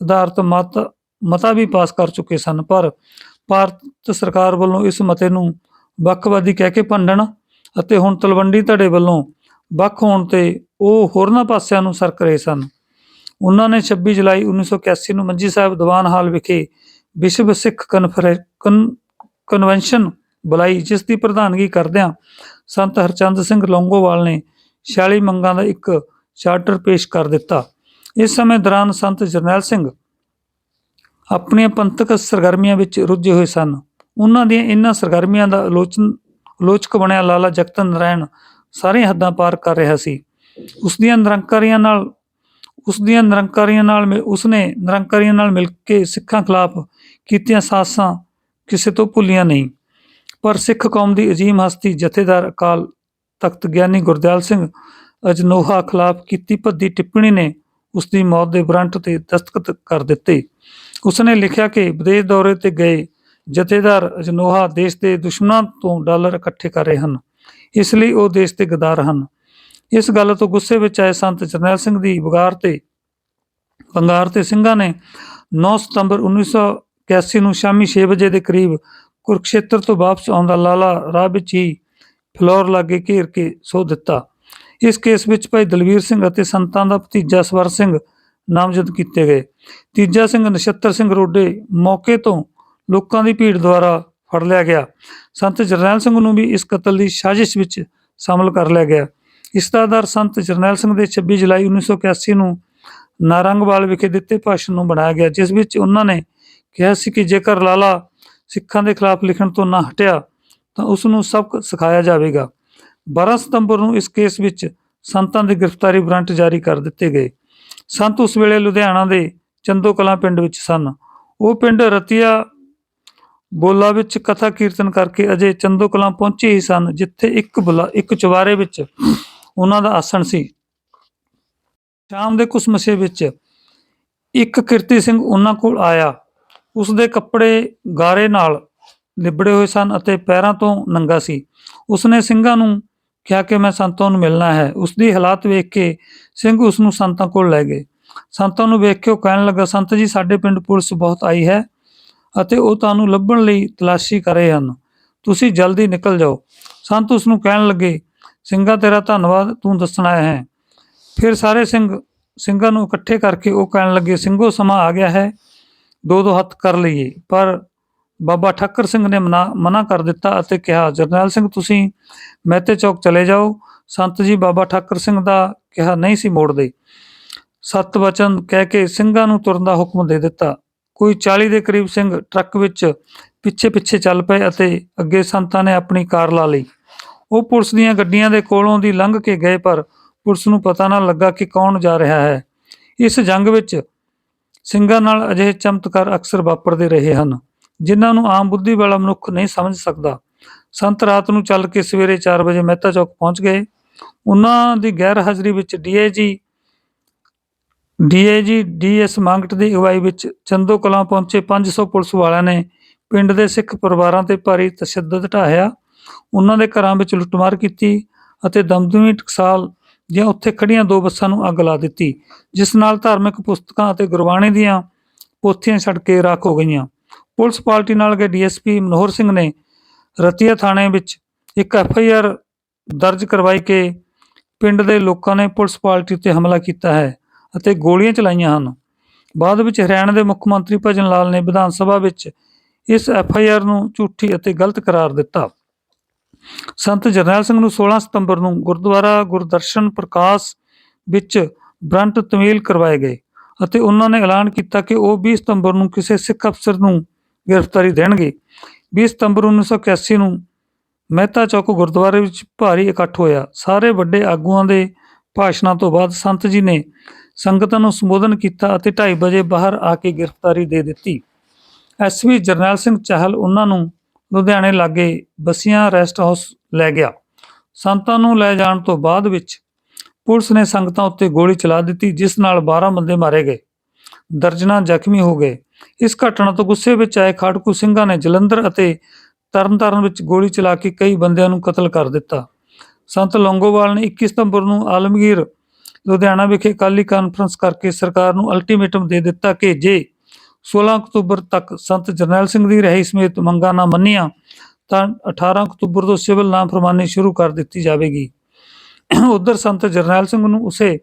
ਆਧਾਰਿਤ ਮਤ ਮਤਾ ਵੀ ਪਾਸ ਕਰ ਚੁੱਕੇ ਸਨ, ਪਰ ਭਾਰਤ ਸਰਕਾਰ ਵੱਲੋਂ ਇਸ ਮਤੇ ਨੂੰ ਵੱਖਵਾਦੀ ਕਹਿ ਕੇ ਭੰਡਣ ਅਤੇ ਹੁਣ ਤਲਵੰਡੀ ਧੜੇ ਵੱਲੋਂ ਵੱਖ ਹੋਣ ਤੇ ਉਹ ਹੋਰਨਾਂ ਪਾਸਿਆਂ ਨੂੰ ਸਰਕ ਰਹੇ ਸਨ। ਉਹਨਾਂ ਨੇ 26 ਜੁਲਾਈ 1981 ਨੂੰ ਮੰਜੀ ਸਾਹਿਬ ਦੀਵਾਨ ਹਾਲ ਵਿਖੇ ਵਿਸ਼ਵ ਸਿੱਖ ਕਨਫਰੇ- ਕਨ- ਕਨਵੈਨਸ਼ਨ ਬੁਲਾਈ, ਜਿਸ ਦੀ ਪ੍ਰਧਾਨਗੀ ਕਰਦਿਆਂ ਸੰਤ ਹਰਚੰਦ ਸਿੰਘ ਲੌਂਗੋਵਾਲ ਨੇ 46 ਮੰਗਾਂ ਦਾ ਇੱਕ ਚਾਰਟਰ ਪੇਸ਼ ਕਰ ਦਿੱਤਾ। ਇਸ ਸਮੇਂ ਦੌਰਾਨ ਸੰਤ ਜਰਨੈਲ ਸਿੰਘ ਆਪਣੀਆਂ ਪੰਥਕ ਸਰਗਰਮੀਆਂ ਵਿੱਚ ਰੁੱਝੇ ਹੋਏ ਸਨ। ਉਹਨਾਂ ਦੀਆਂ ਇਹਨਾਂ ਸਰਗਰਮੀਆਂ ਦਾ ਆਲੋਚਨ ਆਲੋਚਕ ਬਣਿਆ ਲਾਲਾ ਜਗਤਨ ਨਾਰਾਇਣ ਸਾਰੀਆਂ ਹੱਦਾਂ ਪਾਰ ਕਰ ਰਿਹਾ ਸੀ। ਉਸ ਦੀਆਂ ਨਿਰੰਕਾਰੀਆਂ ਨਾਲ, ਉਸ ਦੀਆਂ ਨਿਰੰਕਾਰੀਆਂ ਨਾਲ ਮਿਲ- ਉਸਨੇ ਨਿਰੰਕਾਰੀਆਂ ਨਾਲ ਮਿਲ ਕੇ ਸਿੱਖਾਂ ਖਿਲਾਫ ਕੀਤੀਆਂ ਸਾਸਾਂ ਕਿਸੇ ਤੋਂ ਭੁੱਲੀਆਂ ਨਹੀਂ। ਪਰ ਸਿੱਖ ਕੌਮ ਦੀ ਅਜੀਮ ਹਸਤੀ ਜਥੇਦਾਰ ਅਕਾਲ ਤਖਤ ਗਿਆਨੀ ਗੁਰਦਿਆਲ ਸਿੰਘ ਅਜਨੋਹਾ ਖਿਲਾਫ ਕੀਤੀ ਭੱਦੀ ਟਿੱਪਣੀ ਨੇ ਉਸ ਦੀ ਮੌਤ ਦੇ ਵਾਰੰਟ ਤੇ ਦਸਤਖਤ ਕਰ ਦਿੱਤੇ। ਉਸਨੇ ਲਿਖਿਆ ਕਿ ਵਿਦੇਸ਼ ਦੌਰੇ ਤੇ ਗਏ ਜਥੇਦਾਰ ਅਜਨੋਹਾ ਦੇਸ਼ ਦੇ ਦੁਸ਼ਮਣਾਂ ਤੋਂ ਡਾਲਰ ਇਕੱਠੇ ਕਰ ਰਹੇ ਹਨ, ਇਸ ਲਈ ਉਹ ਦੇਸ਼ ਤੇ ਗਦਾਰ ਹਨ। ਇਸ ਗੱਲ ਤੋਂ ਗੁੱਸੇ ਵਿੱਚ ਆਏ ਸੰਤ ਜਰਨੈਲ ਸਿੰਘ ਦੀ ਵਗਾਰ ਤੇ ਬੰਗਾਰ ਤੇ ਸਿੰਘਾਂ ਨੇ 9 ਸਤੰਬਰ 1981 ਨੂੰ ਸ਼ਾਮੀ 6 ਵਜੇ ਦੇ ਕਰੀਬ ਕੁਰਕਸ਼ੇਤਰ ਤੋਂ ਵਾਪਸ ਆਉਂਦਾ ਲਾਲਾ ਰਾਹ ਵਿੱਚ ਹੀ ਫਲੋਰ ਲਾਗੇ ਘੇਰ ਕੇ ਸੋ ਦਿੱਤਾ। ਇਸ ਕੇਸ ਵਿੱਚ ਭਾਈ ਦਲਵੀਰ ਸਿੰਘ ਅਤੇ ਸੰਤਾਂ ਦਾ ਭਤੀਜਾ ਸਵਰ ਸਿੰਘ ਨਾਮਜ਼ਦ ਕੀਤੇ ਗਏ। ਤੀਜਾ ਸਿੰਘ ਨਛੱਤਰ ਸਿੰਘ ਰੋਡੇ ਮੌਕੇ ਤੋਂ ਲੋਕਾਂ ਦੀ ਭੀੜ ਦੁਆਰਾ ਫੜ ਲਿਆ ਗਿਆ। ਸੰਤ ਜਰਨੈਲ ਸਿੰਘ ਨੂੰ ਵੀ ਇਸ ਕਤਲ ਦੀ ਸਾਜ਼ਿਸ਼ ਵਿੱਚ ਸ਼ਾਮਲ ਕਰ ਲਿਆ ਗਿਆ। ਇਸ ਦਾ ਆਧਾਰ ਸੰਤ ਜਰਨੈਲ ਸਿੰਘ ਦੇ 26 ਜੁਲਾਈ 1981 ਨੂੰ ਨਾਰੰਗਵਾਲ ਵਿਖੇ ਦਿੱਤੇ ਭਾਸ਼ਣ ਨੂੰ ਬਣਾਇਆ ਗਿਆ, ਜਿਸ ਵਿੱਚ ਉਹਨਾਂ ਨੇ ਕਿਹਾ ਸੀ ਕਿ ਜੇਕਰ ਲਾਲਾ ਸਿੱਖਾਂ ਦੇ ਖਿਲਾਫ ਲਿਖਣ ਤੋਂ ਨਾ ਹਟਿਆ, ਤਾਂ ਉਸ ਨੂੰ ਸਬਕ ਸਿਖਾਇਆ ਜਾਵੇਗਾ। 12 ਸਤੰਬਰ ਨੂੰ ਇਸ ਕੇਸ ਵਿੱਚ ਸੰਤਾਂ ਦੀ ਗ੍ਰਿਫਤਾਰੀ ਵਾਰੰਟ ਜਾਰੀ ਕਰ ਦਿੱਤੇ ਗਏ। ਸੰਤ ਉਸ ਵੇਲੇ ਲੁਧਿਆਣਾ ਦੇ ਚੰਦੋ ਕਲਾਂ ਪਿੰਡ ਵਿੱਚ ਸਨ। ਉਹ ਪਿੰਡ ਰਤੀਆ ਬੋਲਾ ਵਿੱਚ ਕਥਾ ਕੀਰਤਨ ਕਰਕੇ ਅਜੇ ਚੰਦੋ ਕਲਾਂ ਪਹੁੰਚੇ ਹੀ ਸਨ, ਜਿੱਥੇ ਇੱਕ ਬੁਲਾ, ਇੱਕ ਚੁਬਾਰੇ ਵਿੱਚ ਉਹਨਾਂ ਦਾ ਆਸਣ ਸੀ। ਸ਼ਾਮ ਦੇ ਕੁਸਮਸੇ ਵਿੱਚ ਇੱਕ ਕਿਰਤੀ ਸਿੰਘ ਉਹਨਾਂ ਕੋਲ ਆਇਆ। ਉਸ ਦੇ ਕੱਪੜੇ ਗਾਰੇ ਨਾਲ ਲਿਬੜੇ ਹੋਏ ਸਨ ਅਤੇ ਪੈਰਾਂ ਤੋਂ ਨੰਗਾ ਸੀ। ਉਸਨੇ ਸਿੰਘਾਂ ਨੂੰ ਕਿਹਾ ਕਿ ਮੈਂ ਸੰਤਾਂ ਨੂੰ ਮਿਲਣਾ ਹੈ। ਉਸ ਦੀ ਹਾਲਾਤ ਵੇਖ ਕੇ ਸਿੰਘ ਉਸ ਨੂੰ ਸੰਤਾਂ ਕੋਲ ਲੈ ਗਏ। ਸੰਤਾਂ ਨੂੰ ਵੇਖ ਕੇ ਉਹ ਕਹਿਣ ਲੱਗਾ, ਸੰਤ ਜੀ, ਸਾਡੇ ਪਿੰਡ ਪੁਲਿਸ ਬਹੁਤ ਆਈ ਹੈ ਅਤੇ ਉਹ ਤੁਹਾਨੂੰ ਲੱਭਣ ਲਈ ਤਲਾਸ਼ੀ ਕਰ ਰਹੇ ਹਨ। ਤੁਸੀਂ ਜਲਦੀ ਨਿਕਲ ਜਾਓ। ਸੰਤ ਉਸ ਨੂੰ ਕਹਿਣ ਲੱਗੇ, ਸਿੰਘਾ, ਤੇਰਾ ਧੰਨਵਾਦ, ਤੂੰ ਦੱਸਣਾ ਹੈ। ਫਿਰ ਸਾਰੇ ਸਿੰਘ ਸਿੰਘਾਂ ਨੂੰ ਇਕੱਠੇ ਕਰਕੇ ਉਹ ਕਹਿਣ ਲੱਗੇ, ਸਿੰਘੋ, ਸਮਾਂ ਆ ਗਿਆ ਹੈ ਦੋ ਦੋ ਹੱਥ ਕਰ ਲਈਏ। ਪਰ ਬਾਬਾ ਠੱਕਰ ਸਿੰਘ ਨੇ ਮਨਾ ਮਨਾ ਕਰ ਦਿੱਤਾ ਅਤੇ ਕਿਹਾ, ਜਰਨੈਲ ਸਿੰਘ, ਤੁਸੀਂ ਮਹਿਤੇ ਚੌਕ ਚਲੇ ਜਾਓ। ਸੰਤ ਜੀ ਬਾਬਾ ਠੱਕਰ ਸਿੰਘ ਦਾ ਕਿਹਾ, ਨਹੀਂ ਸੀ ਮੋੜਦੇ। ਸਤ ਵਚਨ ਕਹਿ ਕੇ ਸਿੰਘਾਂ ਨੂੰ ਤੁਰਨ ਦਾ ਹੁਕਮ ਦੇ ਦਿੱਤਾ। ਕੋਈ 40 ਦੇ ਕਰੀਬ ਸਿੰਘ ਟਰੱਕ ਵਿੱਚ ਪਿੱਛੇ ਪਿੱਛੇ ਚੱਲ ਪਏ ਅਤੇ ਅੱਗੇ ਸੰਤਾਂ ਨੇ ਆਪਣੀ ਕਾਰ ਲਾ ਲਈ। ਉਹ ਪੁਲਿਸ ਦੀਆਂ ਗੱਡੀਆਂ ਦੇ ਕੋਲੋਂ ਦੀ ਲੰਘ ਕੇ ਗਏ, ਪਰ ਪੁਲਿਸ ਨੂੰ ਪਤਾ ਨਾ ਲੱਗਾ ਕਿ ਕੌਣ ਜਾ ਰਿਹਾ ਹੈ। ਇਸ ਜੰਗ ਵਿੱਚ ਸਿੰਘਾਂ ਨਾਲ ਅਜਿਹੇ ਚਮਤਕਾਰ ਅਕਸਰ ਵਾਪਰਦੇ ਰਹੇ ਹਨ। ਜਿਨ੍ਹਾਂ ਨੂੰ ਆਮ ਬੁੱਧੀ ਵਾਲਾ ਮਨੁੱਖ ਨਹੀਂ ਸਮਝ ਸਕਦਾ। ਸੰਤ ਰਾਤ ਨੂੰ ਚੱਲ ਕੇ ਸਵੇਰੇ 4 ਵਜੇ ਮਹਿਤਾ ਚੌਕ ਪਹੁੰਚ ਗਏ। ਉਹਨਾਂ ਦੀ ਗੈਰ ਹਾਜ਼ਰੀ ਵਿੱਚ ਡੀਏਜੀ ਡੀਏਜੀ ਡੀਐਸ ਮੰਗਟ ਦੀ ਅਗਵਾਈ ਵਿੱਚ ਚੰਦੋ ਕਲਾਂ ਪਹੁੰਚੇ 500 ਪੁਲਿਸ ਵਾਲਿਆਂ ਨੇ ਪਿੰਡ ਦੇ ਸਿੱਖ ਪਰਿਵਾਰਾਂ ਤੇ ਭਾਰੀ ਤਸ਼ੱਦਦ ਢਾਹਿਆ। ਉਹਨਾਂ ਦੇ ਘਰਾਂ ਵਿੱਚ ਲੁੱਟਮਾਰ ਕੀਤੀ ਅਤੇ ਦਮਦਮੀ ਟਕਸਾਲ ਦੀਆਂ ਉੱਥੇ ਖੜੀਆਂ ਦੋ ਬੱਸਾਂ ਨੂੰ ਅੱਗ ਲਾ ਦਿੱਤੀ, ਜਿਸ ਨਾਲ ਧਾਰਮਿਕ ਪੁਸਤਕਾਂ ਅਤੇ ਗੁਰਬਾਣੀ ਦੀਆਂ ਪੋਥੀਆਂ ਛੱਡ ਕੇ ਰਾਖ ਹੋ ਗਈਆਂ। ਪੁਲਿਸ ਪਾਰਟੀ ਨਾਲ ਗਏ ਡੀਐਸਪੀ ਮਨੋਹਰ ਸਿੰਘ ਨੇ ਰਤੀਆ ਥਾਣੇ ਵਿੱਚ ਇੱਕ ਐਫਆਈਆਰ ਦਰਜ ਕਰਵਾਈ ਕੇ ਪਿੰਡ ਦੇ ਲੋਕਾਂ ਨੇ ਪੁਲਿਸ ਪਾਰਟੀ ਉੱਤੇ ਹਮਲਾ ਕੀਤਾ ਹੈ ਅਤੇ ਗੋਲੀਆਂ ਚਲਾਈਆਂ ਹਨ। ਬਾਅਦ ਵਿੱਚ ਹਰਿਆਣਾ ਦੇ ਮੁੱਖ ਮੰਤਰੀ ਭਜਨ ਲਾਲ ਨੇ ਵਿਧਾਨ ਸਭਾ ਵਿੱਚ ਇਸ ਐਫਆਈਆਰ ਨੂੰ ਝੂਠੀ ਅਤੇ ਗਲਤ ਕਰਾਰ ਦਿੱਤਾ। ਸੰਤ ਜਰਨੈਲ ਸਿੰਘ ਨੂੰ 16 ਸਤੰਬਰ ਨੂੰ ਗੁਰਦੁਆਰਾ ਗੁਰਦਰਸ਼ਨ ਪ੍ਰਕਾਸ਼ ਵਿੱਚ ਬ੍ਰੰਟ ਤਮੀਲ ਕਰਵਾਏ ਗਏ ਅਤੇ ਉਹਨਾਂ ਨੇ ਐਲਾਨ ਕੀਤਾ ਕਿ ਉਹ 20 ਸਤੰਬਰ ਨੂੰ ਕਿਸੇ ਸਿੱਖ ਅਫਸਰ ਨੂੰ ਗ੍ਰਿਫਤਾਰੀ ਦੇਣਗੇ। 20 ਸਤੰਬਰ 1981 ਨੂੰ ਮਹਿਤਾ ਚੌਕ ਗੁਰਦੁਆਰੇ ਵਿੱਚ ਭਾਰੀ ਇਕੱਠ ਹੋਇਆ। ਸਾਰੇ ਵੱਡੇ ਆਗੂਆਂ ਦੇ ਭਾਸ਼ਣਾਂ ਤੋਂ ਬਾਅਦ ਸੰਤ ਜੀ ਨੇ ਸੰਗਤਾਂ ਨੂੰ ਸੰਬੋਧਨ ਕੀਤਾ ਅਤੇ 2:30 ਵਜੇ ਬਾਹਰ ਆ ਕੇ ਗ੍ਰਿਫਤਾਰੀ ਦੇ ਦਿੱਤੀ। ਐਸਵੀ ਜਰਨੈਲ ਸਿੰਘ ਚਾਹਲ ਉਹਨਾਂ ਨੂੰ ਲੁਧਿਆਣੇ ਲਾਗੇ ਬਸੀਆਂ ਰੈਸਟ ਹਾਊਸ ਲੈ ਗਿਆ। ਸੰਤਾਂ ਨੂੰ ਲੈ ਜਾਣ ਤੋਂ ਬਾਅਦ ਵਿੱਚ ਪੁਲਿਸ ਨੇ ਸੰਗਤਾਂ ਉੱਤੇ ਗੋਲੀ ਚਲਾ ਦਿੱਤੀ, ਜਿਸ ਨਾਲ 12 ਬੰਦੇ ਮਾਰੇ ਗਏ। ਦਰਜਨਾਂ ਜ਼ਖਮੀ ਹੋ ਗਏ। ਇਸ ਘਟਨਾ ਤੋਂ ਗੁੱਸੇ ਵਿੱਚ ਆਏ ਖਾੜਕੂ ਸਿੰਘਾਂ ਨੇ ਜਲੰਧਰ ਅਤੇ ਤਰਨਤਾਰਨ ਵਿੱਚ ਗੋਲੀ ਚਲਾ ਕੇ ਕਈ ਬੰਦਿਆਂ ਨੂੰ ਕਤਲ ਕਰ ਦਿੱਤਾ। ਸੰਤ ਲੌਂਗੋਵਾਲ ਨੇ 21 ਸਤੰਬਰ ਨੂੰ ਆਲਮਗੀਰ, ਲੁਧਿਆਣਾ ਵਿਖੇ ਕਾਲੀ ਕਾਨਫਰੰਸ ਕਰਕੇ ਸਰਕਾਰ ਨੂੰ ਅਲਟੀਮੇਟਮ ਦੇ ਦਿੱਤਾ ਕਿ ਜੇ 16 ਅਕਤੂਬਰ ਤੱਕ ਸੰਤ ਜਰਨੈਲ ਸਿੰਘ ਦੀ ਰਿਹਾਈ ਸਮੇਤ ਮੰਗਾਂ ਨਾ ਮੰਨੀਆਂ, ਤਾਂ 18 ਅਕਤੂਬਰ ਤੋਂ ਸਿਵਲ ਨਾਮਫਰਮਾਨੀ ਸ਼ੁਰੂ ਕਰ ਦਿੱਤੀ ਜਾਵੇਗੀ। ਉਧਰ ਸੰਤ ਜਰਨੈਲ ਸਿੰਘ ਨੂੰ ਉਸੇ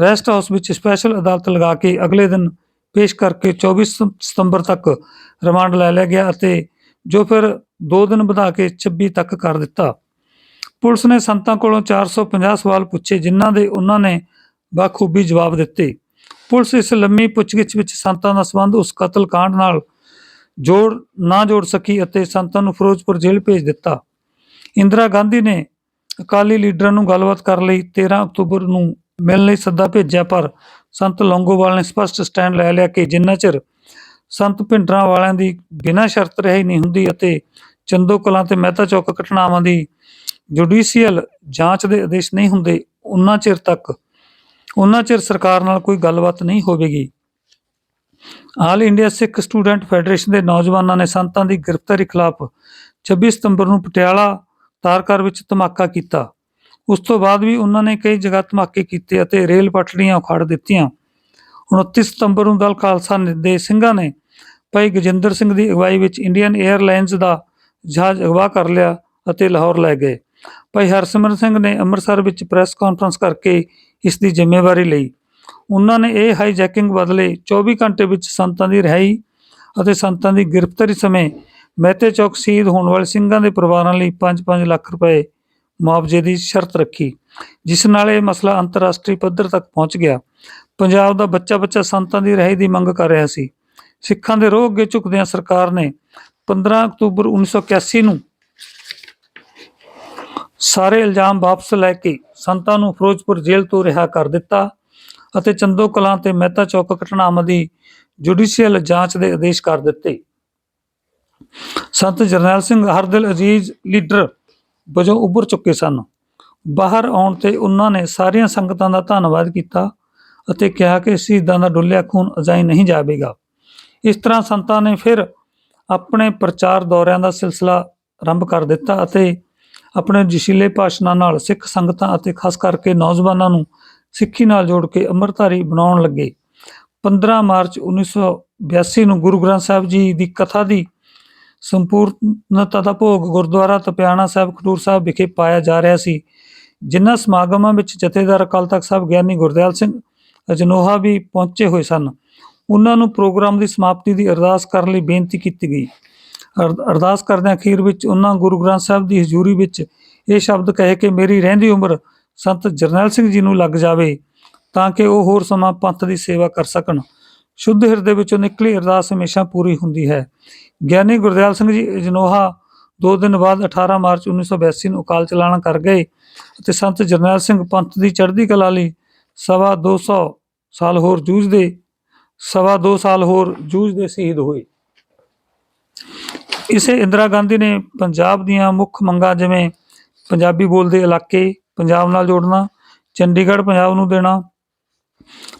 ਰੈਸਟ ਹਾਊਸ ਵਿੱਚ ਸਪੈਸ਼ਲ ਅਦਾਲਤ ਲਗਾ ਕੇ ਅਗਲੇ ਦਿਨ ਪੇਸ਼ ਕਰਕੇ 24 ਸਤੰਬਰ ਤੱਕ ਰਿਮਾਂਡ ਲੈ ਲਿਆ ਗਿਆ ਅਤੇ ਜੋ ਫਿਰ 2 ਦਿਨ ਵਧਾ ਕੇ 26 ਤੱਕ ਕਰ ਦਿੱਤਾ। ਪੁਲਿਸ ਨੇ ਸੰਤਾਂ ਕੋਲੋਂ 450 ਸਵਾਲ ਪੁੱਛੇ, ਜਿਨ੍ਹਾਂ ਦੇ ਉਹਨਾਂ ਨੇ ਬਾਖੂਬੀ ਜਵਾਬ ਦਿੱਤੇ। ਪੁਲਿਸ ਇਸ ਲੰਮੀ ਪੁੱਛਗਿੱਛ ਵਿੱਚ ਸੰਤਾਂ ਦਾ ਸੰਬੰਧ ਉਸ ਕਤਲ ਕਾਂਡ ਨਾਲ ਜੋੜ, ਨਾ ਜੋੜ ਸਕੀ ਅਤੇ ਸੰਤਾਂ ਨੂੰ ਫਿਰੋਜ਼ਪੁਰ ਜੇਲ੍ਹ ਭੇਜ ਦਿੱਤਾ। ਇੰਦਰਾ ਗਾਂਧੀ ਨੇ ਅਕਾਲੀ ਲੀਡਰਾਂ ਨੂੰ ਗੱਲਬਾਤ ਕਰਨ ਲਈ 13 ਅਕਤੂਬਰ ਨੂੰ ਮਿਲਣ ਲਈ ਸੱਦਾ ਭੇਜਿਆ, ਪਰ ਸੰਤ ਲੌਂਗੋਵਾਲ ਨੇ ਸਪਸ਼ਟ ਸਟੈਂਡ ਲੈ ਲਿਆ ਕਿ ਜਿੰਨਾ ਚਿਰ ਸੰਤ ਭਿੰਡਰਾਂ ਵਾਲਿਆਂ ਦੀ ਬਿਨਾਂ ਸ਼ਰਤ ਰਹੀ ਨਹੀਂ ਹੁੰਦੀ ਅਤੇ ਚੰਦੋ ਕਲਾਂ ਤੇ ਮਹਿਤਾ ਚੌਕ ਘਟਨਾਵਾਂ ਦੀ ਜੁਡੀਸ਼ੀਅਲ ਜਾਂਚ ਦੇ ਆਦੇਸ਼ ਨਹੀਂ ਹੁੰਦੇ, ਉਨਾ ਚਿਰ ਤੱਕ, ਉਨਾ ਚਿਰ ਸਰਕਾਰ ਨਾਲ ਕੋਈ ਗੱਲਬਾਤ ਨਹੀਂ ਹੋਵੇਗੀ। All India Sikh student federation ਦੇ ਨੌਜਵਾਨਾਂ ਨੇ ਸੰਤਾਂ ਦੀ ਗ੍ਰਿਫਤਾਰੀ ਖਿਲਾਫ 26 ਸਤੰਬਰ ਨੂੰ ਪਟਿਆਲਾ ਤਾਰਕਰ ਵਿੱਚ ਧਮਾਕਾ ਕੀਤਾ। ਉਸ ਤੋਂ ਬਾਅਦ ਵੀ ਉਹਨਾਂ ਨੇ ਕਈ ਜਗ੍ਹਾ ਧਮਾਕੇ ਕੀਤੇ ਅਤੇ ਰੇਲ ਪਟੜੀਆਂ ਉਖਾੜ ਦਿੱਤੀਆਂ। 29 ਸਤੰਬਰ ਨੂੰ ਦਲ ਖਾਲਸਾ ਦੇ ਸਿੰਘਾਂ ਨੇ ਭਾਈ ਗਜਿੰਦਰ ਸਿੰਘ ਦੀ ਅਗਵਾਈ ਵਿੱਚ ਇੰਡੀਅਨ 에ਅਰਲਾਈਨਸ ਦਾ ਜਹਾਜ਼ ਅਗਵਾ ਕਰ ਲਿਆ ਅਤੇ ਲਾਹੌਰ ਲੈ ਗਏ। ਭਾਈ ਹਰਸਿਮਰਨ ਸਿੰਘ ਨੇ ਅੰਮ੍ਰਿਤਸਰ ਵਿੱਚ ਪ੍ਰੈਸ ਕਾਨਫਰੰਸ ਕਰਕੇ ਇਸ ਦੀ ਜ਼ਿੰਮੇਵਾਰੀ ਲਈ। ਉਹਨਾਂ ਨੇ ਇਹ ਹਾਈਜੈਕਿੰਗ ਬਦਲੇ 24 ਘੰਟੇ ਵਿੱਚ ਸੰਤਾਂ ਦੀ ਰਿਹਾਈ ਅਤੇ ਸੰਤਾਂ ਦੀ ਗ੍ਰਿਫਤਾਰੀ ਸਮੇਂ ਮਹਿਤੇ ਚੌਕ ਸ਼ਹੀਦ ਹੋਣ ਵਾਲੇ ਸਿੰਘਾਂ ਦੇ ਪਰਿਵਾਰਾਂ ਲਈ 5-5 ਲੱਖ ਰੁਪਏ ਮੁਆਵਜ਼ੇ ਦੀ ਸ਼ਰਤ ਰੱਖੀ, ਜਿਸ ਨਾਲ ਇਹ ਮਸਲਾ ਅੰਤਰਰਾਸ਼ਟਰੀ ਪੱਧਰ ਤੱਕ ਪਹੁੰਚ ਗਿਆ। ਪੰਜਾਬ ਦਾ ਬੱਚਾ ਬੱਚਾ ਸੰਤਾਂ ਦੀ ਰਿਹਾਈ ਦੀ ਮੰਗ ਕਰ ਰਿਹਾ ਸੀ। ਸਿੱਖਾਂ ਦੇ ਰੋਹ ਅੱਗੇ ਝੁਕਦਿਆਂ ਸਰਕਾਰ ਨੇ 15 ਅਕਤੂਬਰ 1981 ਨੂੰ ਸਾਰੇ ਇਲਜ਼ਾਮ ਵਾਪਸ ਲੈ ਕੇ ਸੰਤਾਂ ਨੂੰ ਫਿਰੋਜ਼ਪੁਰ ਜੇਲ੍ਹ ਤੋਂ ਰਿਹਾ ਕਰ ਦਿੱਤਾ ਅਤੇ ਚੰਦੋ ਕਲਾਂ ਤੇ ਮਹਿਤਾ ਚੌਕ ਘਟਨਾਵਾਂ ਦੀ ਜੁਡੀਸ਼ੀਅਲ ਜਾਂਚ ਦੇ ਆਦੇਸ਼ ਕਰ ਦਿੱਤੇ। ਸੰਤ ਜਰਨੈਲ ਸਿੰਘ ਹਰਦਿਲ ਅਜ਼ੀਜ਼, ਲੀਡਰ ਵਜੋਂ ਉੱਭਰ ਚੁੱਕੇ ਸਨ। ਬਾਹਰ ਆਉਣ ਤੇ ਉਹਨਾਂ ਨੇ ਸਾਰੀਆਂ ਸੰਗਤਾਂ ਦਾ ਧੰਨਵਾਦ ਕੀਤਾ ਅਤੇ ਕਿਹਾ ਕਿ ਸ਼ਹੀਦਾਂ ਦਾ ਡੁੱਲਿਆ ਖੂਨ ਅਜਾਈ ਨਹੀਂ ਜਾਵੇਗਾ। ਇਸ ਤਰ੍ਹਾਂ ਸੰਤਾਂ ਨੇ ਫਿਰ ਆਪਣੇ ਪ੍ਰਚਾਰ ਦੌਰਿਆਂ ਦਾ ਸਿਲਸਿਲਾ ਆਰੰਭ ਕਰ ਦਿੱਤਾ ਅਤੇ ਆਪਣੇ ਜਸ਼ੀਲੇ ਭਾਸ਼ਣਾਂ ਨਾਲ ਸਿੱਖ ਸੰਗਤਾਂ ਅਤੇ ਖਾਸ ਕਰਕੇ ਨੌਜਵਾਨਾਂ ਨੂੰ ਸਿੱਖੀ ਨਾਲ ਜੋੜ ਕੇ ਅੰਮ੍ਰਿਤਧਾਰੀ ਬਣਾਉਣ ਲੱਗੇ। 15 ਮਾਰਚ 1982 ਨੂੰ ਗੁਰੂ ਗ੍ਰੰਥ ਸਾਹਿਬ ਜੀ ਦੀ ਕਥਾ ਦੀ ਸੰਪੂਰਨਤਾ ਦਾ ਭੋਗ ਗੁਰਦੁਆਰਾ ਤਪਿਆਣਾ ਸਾਹਿਬ ਖਡੂਰ ਸਾਹਿਬ ਵਿਖੇ ਪਾਇਆ ਜਾ ਰਿਹਾ ਸੀ, ਜਿਨ੍ਹਾਂ ਸਮਾਗਮਾਂ ਵਿੱਚ ਜਥੇਦਾਰ ਅਕਾਲ ਤਖਤ ਸਾਹਿਬ ਗਿਆਨੀ ਗੁਰਦਿਆਲ ਸਿੰਘ ਅਜਨੋਹਾ ਵੀ ਪਹੁੰਚੇ ਹੋਏ ਸਨ। ਉਹਨਾਂ ਨੂੰ ਪ੍ਰੋਗਰਾਮ ਦੀ ਸਮਾਪਤੀ ਦੀ ਅਰਦਾਸ ਕਰਨ ਲਈ ਬੇਨਤੀ ਕੀਤੀ ਗਈ। ਅਰ- ਅਰਦਾਸ ਕਰਦਿਆਂ ਅਖੀਰ ਵਿੱਚ ਉਹਨਾਂ ਗੁਰੂ ਗ੍ਰੰਥ ਸਾਹਿਬ ਦੀ ਹਜ਼ੂਰੀ ਵਿੱਚ ਇਹ ਸ਼ਬਦ ਕਹੇ ਕਿ ਮੇਰੀ ਰਹਿੰਦੀ ਉਮਰ ਸੰਤ ਜਰਨੈਲ ਸਿੰਘ ਜੀ ਨੂੰ ਲੱਗ ਜਾਵੇ, ਤਾਂ ਕਿ ਉਹ ਹੋਰ ਸਮਾਂ ਪੰਥ ਦੀ ਸੇਵਾ ਕਰ ਸਕਣ। ਸ਼ੁੱਧ ਹਿਰਦੇ ਵਿੱਚੋਂ ਨਿਕਲੀ ਅਰਦਾਸ ਹਮੇਸ਼ਾ ਪੂਰੀ ਹੁੰਦੀ ਹੈ। ਗਿਆਨੀ ਗੁਰਦਿਆਲ ਸਿੰਘ ਜੀ ਅਜਨੋਹਾ ਦੋ ਦਿਨ ਬਾਅਦ 18 ਮਾਰਚ 1982 ਨੂੰ ਅਕਾਲ ਚਲਾਣਾ ਕਰ ਗਏ ਅਤੇ ਸੰਤ ਜਰਨੈਲ ਸਿੰਘ ਪੰਥ ਦੀ ਚੜ੍ਹਦੀ ਕਲਾ ਲਈ ਸਵਾ 200 ਸਾਲ ਹੋਰ ਜੂਝਦੇ ਸਵਾ 2 ਸਾਲ ਹੋਰ ਜੂਝਦੇ ਸ਼ਹੀਦ ਹੋਏ। ਇਸੇ ਇੰਦਰਾ ਗਾਂਧੀ ਨੇ ਪੰਜਾਬ ਦੀਆਂ ਮੁੱਖ ਮੰਗਾਂ ਜਿਵੇਂ ਪੰਜਾਬੀ ਬੋਲਦੇ ਇਲਾਕੇ ਪੰਜਾਬ ਨਾਲ ਜੋੜਨਾ, ਚੰਡੀਗੜ੍ਹ ਪੰਜਾਬ ਨੂੰ ਦੇਣਾ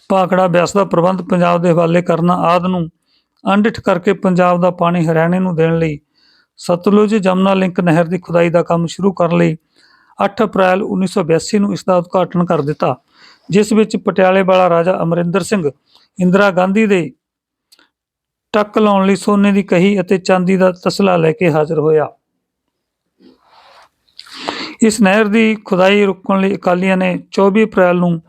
ਭਾਖੜਾ ਬਿਆਸ ਦਾ ਪ੍ਰਬੰਧ ਪੰਜਾਬ ਦੇ ਹਵਾਲੇ ਕਰਨਾ ਆਦਿ ਨੂੰ ਅਣਡਿੱਠ ਕਰਕੇ ਪੰਜਾਬ ਦਾ ਪਾਣੀ ਹਰਿਆਣੇ ਨੂੰ ਦੇਣ ਲਈ ਸਤਲੁਜ ਜਮਨਾ ਲਿੰਕ ਨਹਿਰ ਦੀ ਖੁਦਾਈ ਦਾ ਕੰਮ ਸ਼ੁਰੂ ਕਰਨ ਲਈ। 8 ਅਪ੍ਰੈਲ 1982 ਨੂੰ ਇਸ ਦਾ ਉਦਘਾਟਨ ਕਰ ਦਿੱਤਾ, ਜਿਸ ਵਿੱਚ ਪਟਿਆਲੇ ਵਾਲਾ ਰਾਜਾ ਅਮਰਿੰਦਰ ਸਿੰਘ, ਇੰਦਰਾ ਗਾਂਧੀ ਦੇ ਟੱਕ ਲਾਉਣ ਲਈ ਸੋਨੇ ਦੀ ਕਹੀ ਅਤੇ ਚਾਂਦੀ ਦਾ ਤਸਲਾ ਲੈ ਕੇ ਹਾਜ਼ਰ ਹੋਇਆ। ਇਸ ਨਹਿਰ ਦੀ ਖੁਦਾਈ ਰੋਕਣ ਲਈ ਅਕਾਲੀਆਂ ਨੇ 24 ਅਪ੍ਰੈਲ ਨੂੰ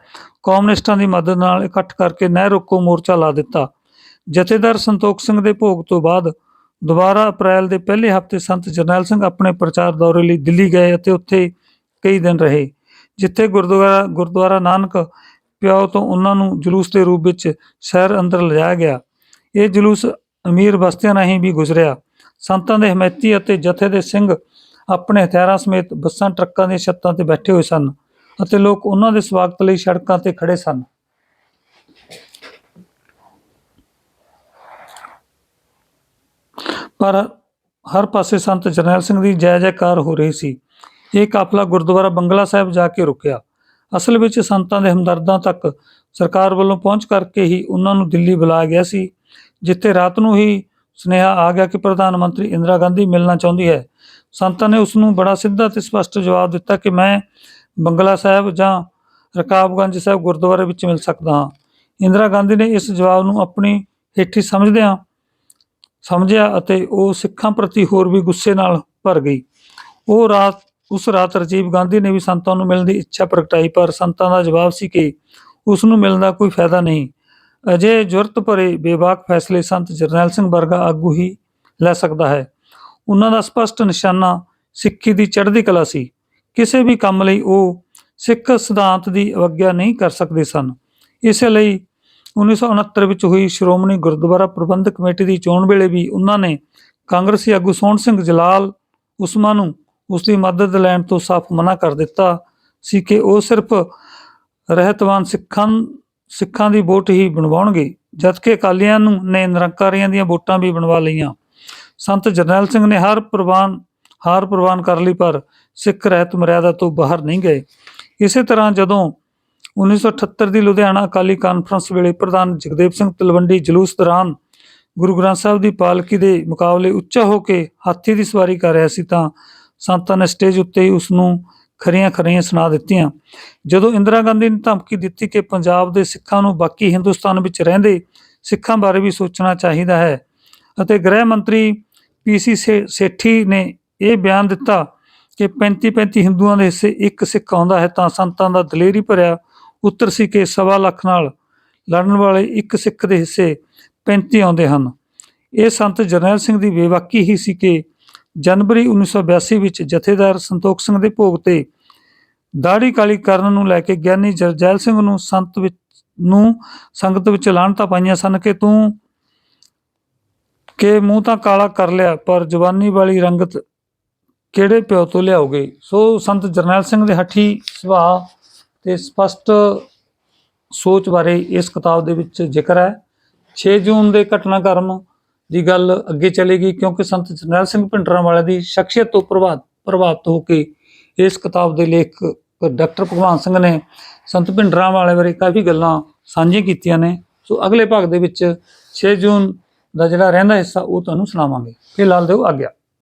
ਕਮਿਊਨਿਸਟਾਂ ਦੀ ਮਦਦ ਨਾਲ ਇਕੱਠ ਕਰਕੇ ਨਹਿਰ ਰੋਕੋ ਮੋਰਚਾ ਲਾ ਦਿੱਤਾ। ਜਥੇਦਾਰ ਸੰਤੋਖ ਸਿੰਘ ਦੇ ਭੋਗ ਤੋਂ ਬਾਅਦ ਦੁਬਾਰਾ ਅਪ੍ਰੈਲ ਦੇ ਪਹਿਲੇ ਹਫ਼ਤੇ ਸੰਤ ਜਰਨੈਲ ਸਿੰਘ ਆਪਣੇ ਪ੍ਰਚਾਰ ਦੌਰੇ ਲਈ ਦਿੱਲੀ ਗਏ ਅਤੇ ਉੱਥੇ ਕਈ ਦਿਨ ਰਹੇ, ਜਿੱਥੇ ਗੁਰਦੁਆਰਾ ਗੁਰਦੁਆਰਾ ਨਾਨਕ ਪਿਓ ਤੋਂ ਉਹਨਾਂ ਨੂੰ ਜਲੂਸ ਦੇ ਰੂਪ ਵਿੱਚ ਸ਼ਹਿਰ ਅੰਦਰ ਲਿਜਾਇਆ ਗਿਆ। ਇਹ ਜਲੂਸ ਅਮੀਰ ਬਸਤੀਆਂ ਰਾਹੀਂ ਵੀ ਗੁਜ਼ਰਿਆ। ਸੰਤਾਂ ਦੇ ਹਮਾਇਤੀ ਅਤੇ ਜਥੇ ਦੇ ਸਿੰਘ ਆਪਣੇ ਹਥਿਆਰਾਂ ਸਮੇਤ ਬੱਸਾਂ, ਟਰੱਕਾਂ ਦੀਆਂ ਛੱਤਾਂ ਤੇ ਬੈਠੇ ਹੋਏ ਸਨ। ਅਤੇ ਲੋਕ ਉਹਨਾਂ ਦੇ ਸਵਾਗਤ ਲਈ ਸੜਕਾਂ ਤੇ ਖੜੇ ਸਨ। ਪਰ ਹਰ ਪਾਸੇ ਸੰਤ ਜਰਨੈਲ ਸਿੰਘ ਦੀ ਜੈ ਜੈਕਾਰ ਹੋ ਰਹੀ ਸੀ। ਇਹ ਕਾਫਲਾ ਗੁਰਦੁਆਰਾ ਬੰਗਲਾ ਸਾਹਿਬ ਜਾ ਕੇ ਰੁਕਿਆ। ਅਸਲ ਵਿੱਚ ਸੰਤਾਂ ਦੇ ਹਮਦਰਦਾਂ ਤੱਕ ਸਰਕਾਰ ਵੱਲੋਂ ਪਹੁੰਚ ਕਰਕੇ ਹੀ ਉਹਨਾਂ ਨੂੰ ਦਿੱਲੀ ਬੁਲਾਇਆ ਗਿਆ ਸੀ, ਜਿੱਥੇ ਰਾਤ ਨੂੰ ਹੀ ਸੁਨੇਹਾ ਆ ਗਿਆ ਕਿ ਪ੍ਰਧਾਨ ਮੰਤਰੀ ਇੰਦਰਾ ਗਾਂਧੀ ਮਿਲਣਾ ਚਾਹੁੰਦੀ ਹੈ। ਸੰਤਾਂ ਨੇ ਉਸ ਨੂੰ ਬੜਾ ਸਿੱਧਾ ਤੇ ਸਪਸ਼ਟ ਜਵਾਬ ਦਿੱਤਾ ਕਿ ਮੈਂ ਬੰਗਲਾ ਸਾਹਿਬ ਜਾਂ ਰਕਾਬਗੰਜ ਸਾਹਿਬ ਗੁਰਦੁਆਰੇ ਵਿੱਚ ਮਿਲ ਸਕਦਾ ਹਾਂ। ਇੰਦਰਾ ਗਾਂਧੀ ਨੇ ਇਸ ਜਵਾਬ ਨੂੰ ਆਪਣੀ ਹੇਠੀ ਸਮਝਦਿਆਂ ਸਮਝਿਆ ਅਤੇ ਉਹ ਸਿੱਖਾਂ ਪ੍ਰਤੀ ਹੋਰ ਵੀ ਗੁੱਸੇ ਨਾਲ ਭਰ ਗਈ। ਉਹ ਰਾਤ, ਉਸ ਰਾਤ ਰਾਜੀਵ ਗਾਂਧੀ ਨੇ ਵੀ ਸੰਤਾਂ ਨੂੰ ਮਿਲਣ ਦੀ ਇੱਛਾ ਪ੍ਰਗਟਾਈ, ਪਰ ਸੰਤਾਂ ਦਾ ਜਵਾਬ ਸੀ ਕਿ ਉਸ ਨੂੰ ਮਿਲਣ ਦਾ ਕੋਈ ਫਾਇਦਾ ਨਹੀਂ। ਅਜੇ ਜ਼ਰੂਰਤ ਭਰੇ ਬੇਬਾਕ ਫੈਸਲੇ ਸੰਤ ਜਰਨੈਲ ਸਿੰਘ ਵਰਗਾ ਆਗੂ ਹੀ ਲੈ ਸਕਦਾ ਹੈ। ਉਹਨਾਂ ਦਾ ਸਪਸ਼ਟ ਨਿਸ਼ਾਨਾ ਸਿੱਖੀ ਦੀ ਚੜ੍ਹਦੀ ਕਲਾ ਸੀ। ਕਿਸੇ ਵੀ ਕੰਮ ਲਈ ਉਹ ਸਿੱਖ ਸਿਧਾਂਤ ਦੀ ਅਵਗਿਆ ਨਹੀਂ ਕਰ ਸਕਦੇ ਸਨ। ਇਸੇ ਲਈ 1969 ਵਿੱਚ ਹੋਈ ਸ਼੍ਰੋਮਣੀ ਗੁਰਦੁਆਰਾ ਪ੍ਰਬੰਧਕ ਕਮੇਟੀ ਦੀ ਚੋਣ ਵੇਲੇ ਵੀ ਉਹਨਾਂ ਨੇ ਕਾਂਗਰਸੀ ਆਗੂ ਸੋਹਣ ਸਿੰਘ ਜਲਾਲ ਉਸਮਾ ਨੂੰ ਉਸ ਦੀ ਮਦਦ ਲੈਣ ਤੋਂ ਸਾਫ਼ ਮਨਾ ਕਰ ਦਿੱਤਾ ਸੀ ਕਿ ਉਹ ਸਿਰਫ ਰਹਿਤਵਾਨ ਸਿੱਖਾਂ ਸਿੱਖਾਂ ਦੀ ਵੋਟ ਹੀ ਬਣਵਾਉਣਗੇ, ਜਦਕਿ ਅਕਾਲੀਆਂ ਨੂੰ ਨੇ ਨਿਰੰਕਾਰੀਆਂ ਦੀਆਂ ਵੋਟਾਂ ਵੀ ਬਣਵਾ ਲਈਆਂ। ਸੰਤ ਜਰਨੈਲ ਸਿੰਘ ਨੇ ਹਰ ਪ੍ਰਵਾਨ ਹਾਰ ਪ੍ਰਵਾਨ ਕਰ ਲਈ, ਪਰ ਸਿੱਖ ਰਹਿਤ ਮਰਿਆਦਾ ਤੋਂ ਬਾਹਰ ਨਹੀਂ ਗਏ। ਇਸੇ ਤਰ੍ਹਾਂ ਜਦੋਂ 1978 ਦੀ ਲੁਧਿਆਣਾ ਅਕਾਲੀ ਕਾਨਫਰੰਸ ਵੇਲੇ ਪ੍ਰਧਾਨ ਜਗਦੇਵ ਸਿੰਘ ਤਲਵੰਡੀ ਜਲੂਸ ਦੌਰਾਨ ਗੁਰੂ ਗ੍ਰੰਥ ਸਾਹਿਬ ਦੀ ਪਾਲਕੀ ਦੇ ਮੁਕਾਬਲੇ ਉੱਚਾ ਹੋ ਕੇ ਹਾਥੀ ਦੀ ਸਵਾਰੀ ਕਰ ਰਿਹਾ ਸੀ, ਤਾਂ ਸੰਤਾਂ ਨੇ ਸਟੇਜ ਉੱਤੇ ਹੀ ਉਸ ਨੂੰ ਖਰੀਆਂ ਖਰੀਆਂ ਸੁਣਾ ਦਿੱਤੀਆਂ। ਜਦੋਂ ਇੰਦਰਾ ਗਾਂਧੀ ਨੇ ਧਮਕੀ ਦਿੱਤੀ ਕਿ ਪੰਜਾਬ ਦੇ ਸਿੱਖਾਂ ਨੂੰ ਬਾਕੀ ਹਿੰਦੁਸਤਾਨ ਵਿੱਚ ਰਹਿੰਦੇ ਸਿੱਖਾਂ ਬਾਰੇ ਵੀ ਸੋਚਣਾ ਚਾਹੀਦਾ ਹੈ, ਅਤੇ ਗ੍ਰਹਿ ਮੰਤਰੀ ਪੀਸੀ ਸੇਠੀ ਨੇ ਇਹ ਬਿਆਨ ਦਿੱਤਾ ਕਿ 35 35 ਹਿੰਦੂਆਂ ਦੇ ਹਿੱਸੇ ਇੱਕ ਸਿੱਖ ਆਉਂਦਾ ਹੈ ਤਾਂ ਸੰਤਾਂ ਦਾ ਦਲੇਰੀ ਭਰਿਆ ਉੱਤਰ ਸੀ ਕਿ ਸਵਾ ਲੱਖ ਨਾਲ ਲੜਨ ਵਾਲੇ ਇੱਕ ਸਿੱਖ ਦੇ ਹਿੱਸੇ 35 ਆਉਂਦੇ ਹਨ। ਇਹ ਸੰਤ ਜਰਨੈਲ ਸਿੰਘ ਦੀ ਬੇਵਾਕੀ ਹੀ ਸੀ ਕਿ ਜਨਵਰੀ 1982 ਵਿੱਚ ਜਥੇਦਾਰ ਸੰਤੋਖ ਸਿੰਘ ਦੇ ਭੋਗ ਤੇ ਦਾੜੀ ਕਾਲੀ ਕਰਨ ਨੂੰ ਲੈ ਕੇ ਗਿਆਨੀ ਜਰਜੈਲ ਸਿੰਘ ਨੂੰ ਸੰਤ ਵਿੱਚ, ਨੂੰ ਸੰਗਤ ਵਿੱਚ ਲਾਹਣਤਾਂ ਪਾਈਆਂ ਸਨ ਕਿ ਤੂੰ, ਕਿ ਮੂੰਹ ਤਾਂ ਕਾਲਾ ਕਰ ਲਿਆ, ਪਰ ਜਵਾਨੀ ਵਾਲੀ ਰੰਗਤ ਕਿਹੜੇ ਪਿਓ ਤੋਂ ਲਿਆਓਗੇ? ਸੋ ਸੰਤ ਜਰਨੈਲ ਸਿੰਘ ਦੇ ਹੱਠੀ ਸੁਭਾਅ ਤੇ ਸਪਸ਼ਟ ਸੋਚ ਬਾਰੇ ਇਸ ਕਿਤਾਬ ਦੇ ਵਿੱਚ ਜ਼ਿਕਰ ਹੈ। 6 ਜੂਨ ਦੇ ਘਟਨਾਕ੍ਰਮ ਦੀ ਗੱਲ ਅੱਗੇ ਚਲੇਗੀ ਕਿਉਂਕਿ ਸੰਤ ਜਰਨੈਲ ਸਿੰਘ ਭਿੰਡਰਾਂ ਵਾਲੇ ਦੀ ਸ਼ਖਸੀਅਤ ਤੋਂ ਪ੍ਰਭਾਵਿਤ ਪ੍ਰਭਾਵਿਤ ਹੋ ਕੇ ਇਸ ਕਿਤਾਬ ਦੇ ਲੇਖਕ ਡਾਕਟਰ ਭਗਵਾਨ ਸਿੰਘ ਨੇ ਸੰਤ ਭਿੰਡਰਾਂ ਵਾਲੇ ਬਾਰੇ ਕਾਫੀ ਗੱਲਾਂ ਸਾਂਝੀਆਂ ਕੀਤੀਆਂ ਨੇ। ਸੋ ਅਗਲੇ ਭਾਗ ਦੇ ਵਿੱਚ 6 ਜੂਨ ਦਾ ਜਿਹੜਾ ਰਹਿੰਦਾ ਹਿੱਸਾ ਉਹ ਤੁਹਾਨੂੰ ਸੁਣਾਵਾਂਗੇ। ਫਿਲਹਾਲ ਦਿਓ ਆਗਿਆ।